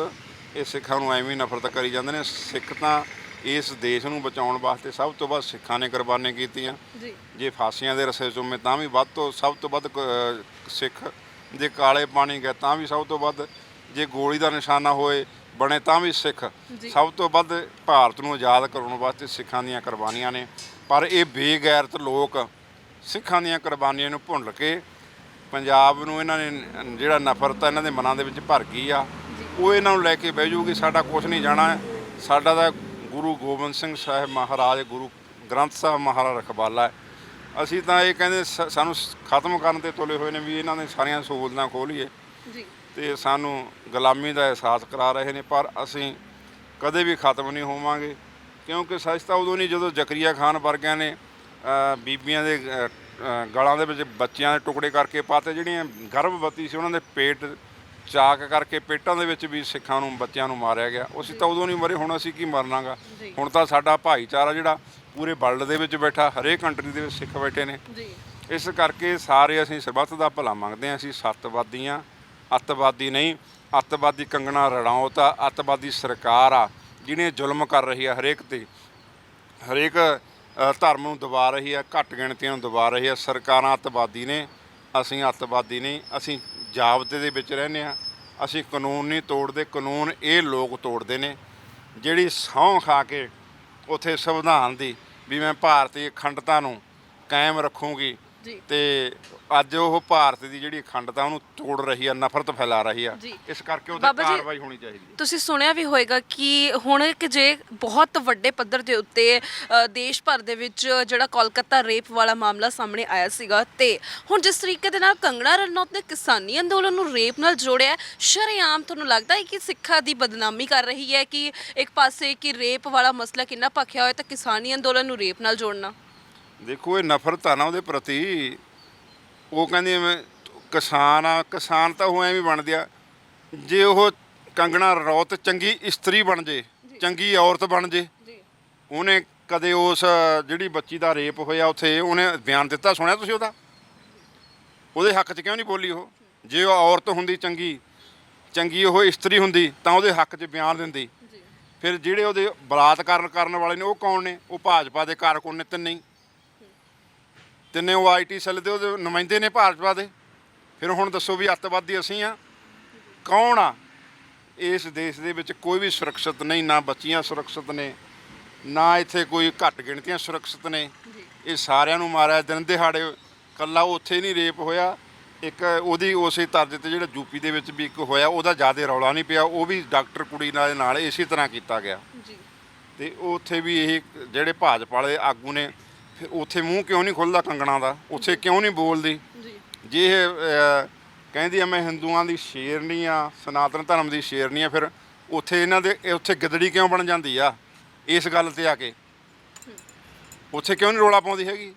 ਇਹ ਸਿੱਖਾਂ ਨੂੰ ਐਵੇਂ ਨਫ਼ਰਤ ਕਰੀ ਜਾਂਦੇ ਨੇ। ਸਿੱਖ ਤਾਂ ਇਸ ਦੇਸ਼ ਨੂੰ ਬਚਾਉਣ ਵਾਸਤੇ ਸਭ ਤੋਂ ਵੱਧ ਸਿੱਖਾਂ ਨੇ ਕੁਰਬਾਨੀਆਂ ਕੀਤੀਆਂ। ਜੀ। ਜੇ ਫਾਂਸੀਆਂ ਦੇ ਰਸੇ ਚੁੰਮੇ ਤਾਂ ਵੀ ਵੱਧ ਤੋਂ ਸਭ ਤੋਂ ਵੱਧ ਕ- ਸਿੱਖ ਜੇ ਕਾਲੇ ਪਾਣੀ ਗਏ ਤਾਂ ਵੀ ਸਭ ਤੋਂ ਵੱਧ। ਜੇ ਗੋਲੀ ਦਾ ਨਿਸ਼ਾਨਾ ਹੋਏ ਬਣੇ ਤਾਂ ਵੀ ਸਿੱਖ। ਜੀ। ਸਭ ਤੋਂ ਵੱਧ ਭਾਰਤ ਨੂੰ ਆਜ਼ਾਦ ਕਰਾਉਣ ਵਾਸਤੇ ਸਿੱਖਾਂ ਦੀਆਂ ਕੁਰਬਾਨੀਆਂ ਨੇ। ਪਰ ਇਹ ਬੇਗੈਰਤ ਲੋਕ ਸਿੱਖਾਂ ਦੀਆਂ ਕੁਰਬਾਨੀਆਂ ਨੂੰ ਭੁੱਲ ਕੇ ਪੰਜਾਬ ਨੂੰ ਇਹਨਾਂ ਨੇ ਜਿਹੜਾ ਨਫ਼ਰਤ ਆ ਇਹਨਾਂ ਦੇ ਮਨਾਂ ਦੇ ਵਿੱਚ ਭਰ ਗਈ ਆ ਉਹ ਇਹਨਾਂ ਨੂੰ ਲੈ ਕੇ ਬਹਿ ਜਾਊਗੀ ਸਾਡਾ ਕੁਝ ਨਹੀਂ ਜਾਣਾ। ਸਾਡਾ ਤਾਂ ਗੁਰੂ ਗੋਬਿੰਦ ਸਿੰਘ ਸਾਹਿਬ ਮਹਾਰਾਜ ਗੁਰੂ ਗ੍ਰੰਥ ਸਾਹਿਬ ਮਹਾਰਾਜ ਰਖਵਾਲਾ ਅਸੀਂ ਤਾਂ ਇਹ ਕਹਿੰਦੇ ਸਾਨੂੰ ਖਤਮ ਕਰਨ ਤੇ ਤੁਲੇ ਹੋਏ ਨੇ ਵੀ ਇਹਨਾਂ ਨੇ ਸਾਰੀਆਂ ਸਹੂਲਤਾਂ ਖੋਲੀਏ। ਜੀ। ਤੇ ਸਾਨੂੰ ਗੁਲਾਮੀ ਦਾ ਅਹਿਸਾਸ ਕਰਾ ਰਹੇ ਨੇ ਪਰ ਅਸੀਂ ਕਦੇ ਵੀ ਖਤਮ ਨਹੀਂ ਹੋਵਾਂਗੇ ਕਿਉਂਕਿ ਸੱਚ ਤਾਂ ਉਦੋਂ ਨਹੀਂ ਜਦੋਂ ਜ਼ਕਰੀਆ ਖਾਨ ਵਰਗਿਆਂ ਨੇ ਬੀਬੀਆਂ ਦੇ ਗਲਾਂ ਦੇ ਵਿੱਚ ਬੱਚਿਆਂ ਦੇ ਟੁਕੜੇ ਕਰਕੇ ਪਾਤੇ ਜਿਹੜੀਆਂ ਗਰਭਵਤੀ ਸੀ ਉਹਨਾਂ ਦੇ ਪੇਟ ਚਾਕ ਕਰਕੇ ਪੇਟਾਂ ਦੇ ਵਿੱਚ ਵੀ ਸਿੱਖਾਂ ਨੂੰ ਬੱਚਿਆਂ ਨੂੰ ਮਾਰਿਆ ਗਿਆ। ਅਸੀਂ ਤਾਂ ਉਦੋਂ ਨਹੀਂ ਮਰੇ ਹੁਣ ਅਸੀਂ ਕੀ ਮਰਨਾਗਾ। ਹੁਣ ਤਾਂ ਸਾਡਾ ਭਾਈਚਾਰਾ ਜਿਹੜਾ ਪੂਰੇ ਵਰਲਡ ਦੇ ਵਿੱਚ ਬੈਠਾ ਹਰੇਕ ਕੰਟਰੀ ਦੇ ਵਿੱਚ ਸਿੱਖ ਬੈਠੇ ਨੇ। ਇਸ ਕਰਕੇ ਸਾਰੇ ਅਸੀਂ ਸਰਬੱਤ ਦਾ ਭਲਾ ਮੰਗਦੇ ਹਾਂ ਅਸੀਂ ਸੱਤਵਾਦੀ ਹਾਂ ਅੱਤਵਾਦੀ ਨਹੀਂ ਅੱਤਵਾਦੀ ਕੰਗਣਾ ਰਣੌਤ ਆ ਅੱਤਵਾਦੀ ਸਰਕਾਰ ਆ ਜਿਹਨੇ ਜ਼ੁਲਮ ਕਰ ਰਹੀ ਆ ਹਰੇਕ ਤੇ। ਹਰੇਕ ਧਰਮ ਨੂੰ ਦਬਾ ਰਹੀ ਹੈ, ਘੱਟ ਗਿਣਤੀਆਂ ਨੂੰ ਦਬਾ ਰਹੀ ਹੈ, ਸਰਕਾਰਾਂ ਅੱਤਵਾਦੀ ਨੇ, ਅਸੀਂ ਅੱਤਵਾਦੀ ਨਹੀਂ, ਅਸੀਂ ਜਾਬਤੇ ਦੇ ਵਿੱਚ ਰਹਿੰਦੇ ਆ ਅਸੀਂ ਕਾਨੂੰਨ ਨਹੀਂ ਤੋੜਦੇ, ਕਾਨੂੰਨ ਇਹ ਲੋਕ ਤੋੜਦੇ ਨੇ, ਜਿਹੜੀ ਸਹੁੰ ਖਾ ਕੇ ਉਥੇ ਸੰਵਿਧਾਨ ਦੀ ਵੀ ਮੈਂ ਭਾਰਤੀ ਅਖੰਡਤਾ ਨੂੰ ਕਾਇਮ ਰੱਖੂੰਗੀ ਜੀ। ਤੇ ਅੱਜ ਉਹ ਭਾਰਤ ਦੀ ਜਿਹੜੀ ਅਖੰਡਤਾ ਉਹਨੂੰ ਤੋੜ ਰਹੀ ਆ ਨਫ਼ਰਤ ਫੈਲਾ ਰਹੀ ਆ। ਜੀ। ਇਸ ਕਰਕੇ ਉਹਦੇ ਬਾਬਾ ਜੀ- ਕਾਰਵਾਈ ਹੋਣੀ ਚਾਹੀਦੀ ਹੈ। ਤੁਸੀਂ ਸੁਣਿਆ ਵੀ ਹੋਵੇਗਾ ਕਿ ਹੁਣ ਕਿ ਜੇ ਬਹੁਤ ਵੱਡੇ ਪੱਧਰ ਦੇ ਉੱਤੇ ਅ, ਦੇਸ਼ ਭਰ ਦੇ ਵਿੱਚ ਜਿਹੜਾ ਕੋਲਕਾਤਾ ਰੇਪ ਵਾਲਾ ਮਾਮਲਾ ਸਾਹਮਣੇ ਆਇਆ ਸੀਗਾ ਤੇ ਹੁਣ ਜਿਸ ਤਰੀਕੇ ਦੇ ਨਾਲ ਕੰਗਣਾ ਰਣੌਤ ਨੇ ਕਿਸਾਨੀ ਅੰਦੋਲਨ ਨੂੰ ਰੇਪ ਨਾਲ ਜੋੜਿਆ ਹੈ, ਸ਼ਰੇਆਮ ਤੁਹਾਨੂੰ ਲੱਗਦਾ ਹੈ ਕਿ ਸਿੱਖਾਂ ਦੀ ਬਦਨਾਮੀ ਕਰ ਰਹੀ ਹੈ ਕਿ ਇੱਕ ਪਾਸੇ ਕਿ ਰੇਪ ਵਾਲਾ ਮਸਲਾ ਕਿੰਨਾ ਭਖਿਆ ਹੋਇਆ ਤਾਂ ਕਿਸਾਨੀ ਅੰਦੋਲਨ ਨੂੰ ਰੇਪ ਨਾਲ ਜੋੜਨਾ? ਦੇਖੋ ਇਹ ਨਫ਼ਰਤ ਆ ਨਾ ਉਹਦੇ ਪ੍ਰਤੀ। ਉਹ ਕਹਿੰਦੇ ਮੈਂ ਕਿਸਾਨ ਆ ਕਿਸਾਨ ਤਾਂ ਉਹ ਐਵੇਂ ਬਣ ਗਿਆ ਜੇ ਉਹ ਕੰਗਣਾ ਰੌਤ ਚੰਗੀ ਇਸਤਰੀ ਬਣ ਜੇ ਚੰਗੀ ਔਰਤ ਬਣ ਜੇ ਉਹਨੇ ਕਦੇ ਉਸ ਜਿਹੜੀ ਬੱਚੀ ਦਾ ਰੇਪ ਹੋਇਆ ਉੱਥੇ ਉਹਨੇ ਬਿਆਨ ਦਿੱਤਾ ਸੁਣਿਆ ਤੁਸੀਂ ਉਹਦਾ? ਉਹਦੇ ਹੱਕ 'ਚ ਕਿਉਂ ਨਹੀਂ ਬੋਲੀ ਉਹ? ਜੇ ਉਹ ਔਰਤ ਹੁੰਦੀ ਚੰਗੀ ਚੰਗੀ ਉਹ ਇਸਤਰੀ ਹੁੰਦੀ ਤਾਂ ਉਹਦੇ ਹੱਕ 'ਚ ਬਿਆਨ ਦਿੰਦੀ। ਫਿਰ ਜਿਹੜੇ ਉਹਦੇ ਬਲਾਤਕਾਰ ਕਰਨ ਵਾਲੇ ਨੇ ਉਹ ਕੌਣ ਨੇ? ਉਹ ਭਾਜਪਾ ਦੇ ਕਾਰਕੁਨ ਨੇ ਤਿੰਨੇ ਹੀ। ਤਿੰਨੇ ਉਹ ਆਈਟੀ ਸੈੱਲ ਦੇ ਉਹਦੇ ਨੁਮਾਇੰਦੇ ਨੇ ਭਾਜਪਾ ਦੇ। ਫਿਰ ਹੁਣ ਦੱਸੋ ਵੀ ਅੱਤਵਾਦੀ ਅਸੀਂ ਆ। ਕੌਣ ਆ? ਇਸ ਦੇਸ਼ ਦੇ ਵਿੱਚ ਕੋਈ ਵੀ ਸੁਰੱਖਿਅਤ ਨਹੀਂ ਨਾ ਬੱਚੀਆਂ ਸੁਰੱਖਿਅਤ ਨੇ ਨਾ ਇੱਥੇ ਕੋਈ ਘੱਟ ਗਿਣਤੀਆਂ ਸੁਰੱਖਿਅਤ ਨੇ। ਇਹ ਸਾਰਿਆਂ ਨੂੰ ਮਾਰਿਆ ਦਿਨ ਦਿਹਾੜੇ ਕੱਲਾ ਉੱਥੇ ਨਹੀਂ ਰੇਪ ਹੋਇਆ। ਇੱਕ ਉਹਦੀ ਉਸੇ ਤਰ੍ਹਾਂ ਤੇ ਜਿਹੜਾ ਯੂਪੀ ਦੇ ਵਿੱਚ ਵੀ ਇੱਕ ਹੋਇਆ ਉਹਦਾ ਜ਼ਿਆਦਾ ਰੌਲਾ ਨਹੀਂ ਪਿਆ। ਉਹ ਵੀ ਡਾਕਟਰ ਕੁੜੀ ਨਾਲ ਨਾਲ ਇਸੇ ਤਰ੍ਹਾਂ ਕੀਤਾ ਗਿਆ। ਜੀ। ਤੇ ਉੱਥੇ ਵੀ ਇਹ ਜਿਹੜੇ ਭਾਜਪਾ ਵਾਲੇ ਆਗੂ ਨੇ ਫਿਰ ਉੱਥੇ ਮੂੰਹ ਕਿਉਂ ਨਹੀਂ ਖੁੱਲਦਾ ਕੰਗਣਾ ਦਾ? ਉੱਥੇ ਕਿਉਂ ਨਹੀਂ ਬੋਲਦੀ? ਜੀ। ਜੇ ਇਹ ਅਹ, ਕਹਿੰਦੀ ਆ ਮੈਂ ਹਿੰਦੂਆਂ ਦੀ ਸ਼ੇਰਨੀ ਆ ਸਨਾਤਨ ਧਰਮ ਦੀ ਸ਼ੇਰਨੀ ਆ ਫਿਰ ਉੱਥੇ ਇਹਨਾਂ ਦੇ ਇਹ ਉੱਥੇ ਗਿੱਦੜੀ ਕਿਉਂ ਬਣ ਜਾਂਦੀ ਆ? ਇਸ ਗੱਲ ਤੇ ਆ ਕੇ। ਉੱਥੇ ਕਿਉਂ ਨਹੀਂ ਰੋਲਾ ਪਾਉਂਦੀ ਹੈਗੀ?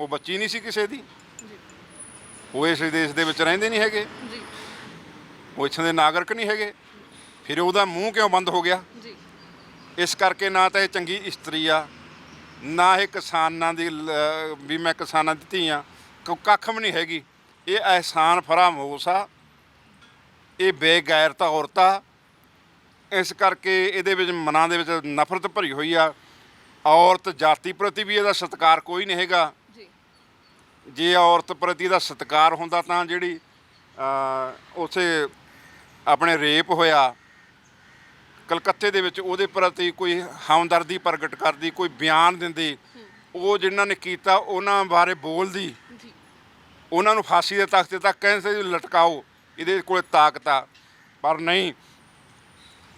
ਉਹ ਬੱਚੀ ਨਹੀਂ ਸੀ ਕਿਸੇ ਦੀ? ਜੀ। ਉਹ ਇਸ ਦੇਸ਼ ਦੇ ਵਿੱਚ ਰਹਿੰਦੇ ਨਹੀਂ ਹੈਗੇ? ਜੀ। ਉਹ ਇੱਥੋਂ ਦੇ ਨਾਗਰਿਕ ਨਹੀਂ ਹੈਗੇ? ਫਿਰ ਉਹਦਾ ਮੂੰਹ ਕਿਉਂ ਬੰਦ ਹੋ ਗਿਆ? ਜੀ। ਇਸ ਕਰਕੇ ਨਾ ਤਾਂ ਇਹ ਚੰਗੀ ਇਸਤਰੀ ਆ ਨਾ ਇਹ ਕਿਸਾਨਾਂ ਦੀ ਲ- ਵੀ ਮੈਂ ਕਿਸਾਨਾਂ ਦੀ ਧੀ ਆ ਕ- ਕੱਖ ਵੀ ਨਹੀਂ ਹੈਗੀ। ਇਹ ਅਹਿਸਾਨ ਫਰਾਮੋਸ ਆ। ਇਹ ਬੇਗੈਰਤ ਔਰਤ ਆ। ਇਸ ਕਰਕੇ ਇਹਦੇ ਵਿੱਚ ਮਨਾਂ ਦੇ ਵਿੱਚ ਨਫ਼ਰਤ ਭਰੀ ਹੋਈ ਆ। ਔਰਤ ਜਾਤੀ ਪ੍ਰਤੀ ਵੀ ਇਹਦਾ ਸਤਿਕਾਰ ਕੋਈ ਨਹੀਂ ਹੈਗਾ। ਜੀ। ਜੇ ਔਰਤ ਪ੍ਰਤੀ ਦਾ ਸਤਿਕਾਰ ਹੁੰਦਾ ਤਾਂ ਜਿਹੜੀ ਅ, ਉਥੇ ਆਪਣੇ ਰੇਪ ਹੋਇਆ ਕਲਕੱਤੇ ਦੇ ਵਿੱਚ ਉਹਦੇ ਪ੍ਰਤੀ ਕੋਈ ਹਮਦਰਦੀ ਪ੍ਰਗਟ ਕਰਦੀ ਕੋਈ ਬਿਆਨ ਦਿੰਦੀ ਉਹ ਜਿਨ੍ਹਾਂ ਨੇ ਕੀਤਾ ਉਹਨਾਂ ਬਾਰੇ ਬੋਲਦੀ। ਉਹਨਾਂ ਨੂੰ ਫਾਂਸੀ ਦੇ ਤਖਤੇ ਤੱਕ ਕਹਿੰਦੇ ਸੀ ਲਟਕਾਓ ਇਹਦੇ ਕੋਲੇ ਤਾਕਤ ਆ। ਪਰ ਨਹੀਂ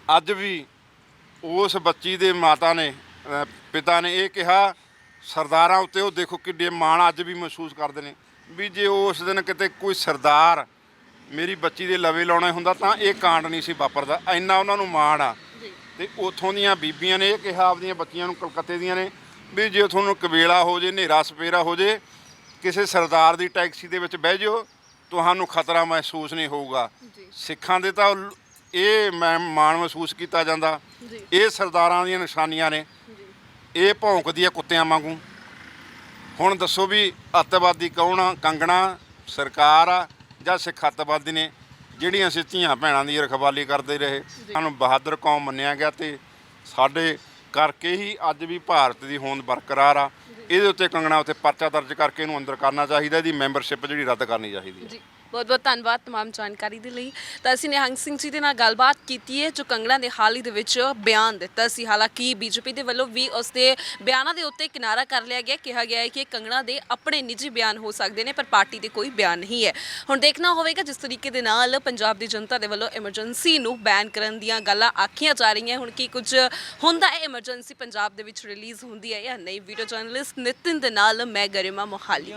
ਅੱਜ ਵੀ ਉਸ ਬੱਚੀ ਦੇ ਮਾਤਾ ਨੇ ਪਿਤਾ ਨੇ ਇਹ ਕਿਹਾ ਸਰਦਾਰਾਂ ਉੱਤੇ ਉਹ ਦੇਖੋ ਕਿੱਡੇ ਮਾਣ ਅੱਜ ਵੀ ਮਹਿਸੂਸ ਕਰਦੇ ਨੇ ਵੀ ਜੇ ਉਸ ਦਿਨ ਕਿਤੇ ਕੋਈ ਸਰਦਾਰ ਮੇਰੀ ਬੱਚੀ ਦੇ ਲਵੇ ਲਾਉਣਾ ਹੁੰਦਾ ਤਾਂ ਇਹ ਕਾਂਡ ਨਹੀਂ ਸੀ ਵਾਪਰਦਾ ਇੰਨਾ ਉਹਨਾਂ ਨੂੰ ਮਾਣ ਆ। ਤੇ ਉਥੋਂ ਦੀਆਂ ਬੀਬੀਆਂ ਨੇ ਇਹ ਕਿਹਾ ਆਪਦੀਆਂ ਬੱਚੀਆਂ ਨੂੰ ਕਲਕੱਤੇ ਦੀਆਂ ਨੇ ਵੀ ਜੇ ਤੁਹਾਨੂੰ ਕਵੇਲਾ ਹੋ ਜੇ ਹਨੇਰਾ ਸਪੇਰਾ ਹੋ ਜੇ ਕਿਸੇ ਸਰਦਾਰ ਦੀ ਟੈਕਸੀ ਦੇ ਵਿੱਚ ਬਹਿ ਜਾਓ ਤੁਹਾਨੂੰ ਖਤਰਾ ਮਹਿਸੂਸ ਨਹੀਂ ਹੋਊਗਾ। ਸਿੱਖਾਂ ਦੇ ਤਾਂ ਇਹ ਮੈਂ ਮਾਣ ਮਹਿਸੂਸ ਕੀਤਾ ਜਾਂਦਾ। ਇਹ ਸਰਦਾਰਾਂ ਦੀਆਂ ਨਿਸ਼ਾਨੀਆਂ ਨੇ। ਇਹ ਭੌਂਕਦੀ ਆ ਕੁੱਤਿਆਂ ਵਾਂਗੂ। ਹੁਣ ਦੱਸੋ ਵੀ ਅੱਤਵਾਦੀ ਕੌਣ ਆ? ਕੰਗਣਾ ਸਰਕਾਰ ਆ ਜਾਂ ਸਿੱਖ ਅੱਤਵਾਦੀ ਨੇ? ਜਿਹੜੀਆਂ ਅਸੀਂ ਧੀਆਂ ਭੈਣਾਂ ਦੀ ਰਖਵਾਲੀ ਕਰਦੇ ਰਹੇ। ਸਾਨੂੰ ਬਹਾਦਰ ਕੌਮ ਮੰਨਿਆ ਗਿਆ ਤੇ ਸਾਡੇ ਕਰਕੇ ਹੀ ਅੱਜ ਵੀ ਭਾਰਤ ਦੀ ਹੋਂਦ ਬਰਕਰਾਰ ਆ। ਇਹਦੇ ਉੱਤੇ ਕੰਗਣਾ ਉੱਤੇ ਪਰਚਾ ਦਰਜ ਕਰਕੇ ਇਹਨੂੰ ਅੰਦਰ ਕਰਨਾ ਚਾਹੀਦਾ ਇਹਦੀ ਮੈਂਬਰਸ਼ਿਪ ਜਿਹੜੀ ਰੱਦ ਕਰਨੀ ਚਾਹੀਦੀ ਹੈ ਬਹੁਤ ਬਹੁਤ ਧੰਨਵਾਦ तमाम ਜਾਣਕਾਰੀ ਦੇ ਲਈ ਤਾਂ ਅਸੀਂ ਨਿਹੰਗ ਸਿੰਘ ਜੀ ਦੇ ਨਾਲ ਗੱਲਬਾਤ ਕੀਤੀ ਹੈ ਜੋ ਕੰਗਣਾ ਦੇ ਹਾਲ ਹੀ ਦੇ ਵਿੱਚ ਬਿਆਨ ਦਿੱਤਾ ਸੀ ਹਾਲਾਂਕਿ ਬੀਜੇਪੀ ਦੇ ਵੱਲੋਂ ਵੀ ਉਸ ਦੇ ਬਿਆਨਾਂ ਦੇ ਉੱਤੇ ਕਿਨਾਰਾ ਕਰ ਲਿਆ ਗਿਆ ਕਿਹਾ ਗਿਆ ਹੈ ਕਿ ਕੰਗਣਾ ਦੇ ਆਪਣੇ ਨਿੱਜੀ ਬਿਆਨ ਹੋ ਸਕਦੇ ਨੇ ਪਰ ਪਾਰਟੀ ਦੇ ਕੋਈ ਬਿਆਨ ਨਹੀਂ ਹੈ ਹੁਣ ਦੇਖਣਾ ਹੋਵੇਗਾ ਜਿਸ ਤਰੀਕੇ ਦੇ ਨਾਲ ਪੰਜਾਬ ਦੀ ਜਨਤਾ ਦੇ ਵੱਲੋਂ ਐਮਰਜੈਂਸੀ ਨੂੰ ਬੈਨ ਕਰਨ ਦੀਆਂ ਗੱਲਾਂ ਆਖੀਆਂ ਜਾ ਰਹੀਆਂ ਹੁਣ ਕੀ ਕੁਝ ਹੁੰਦਾ ਹੈ ਐਮਰਜੈਂਸੀ ਪੰਜਾਬ ਦੇ ਵਿੱਚ ਰਿਲੀਜ਼ ਹੁੰਦੀ ਹੈ ਜਾਂ ਨਹੀਂ ਵੀਡੀਓ ਜਰਨਲਿਸਟ ਨਿਤਿਨ ਦੇ ਨਾਲ ਮੈਂ ਗਰਿਮਾ ਮੋਹਾਲੀ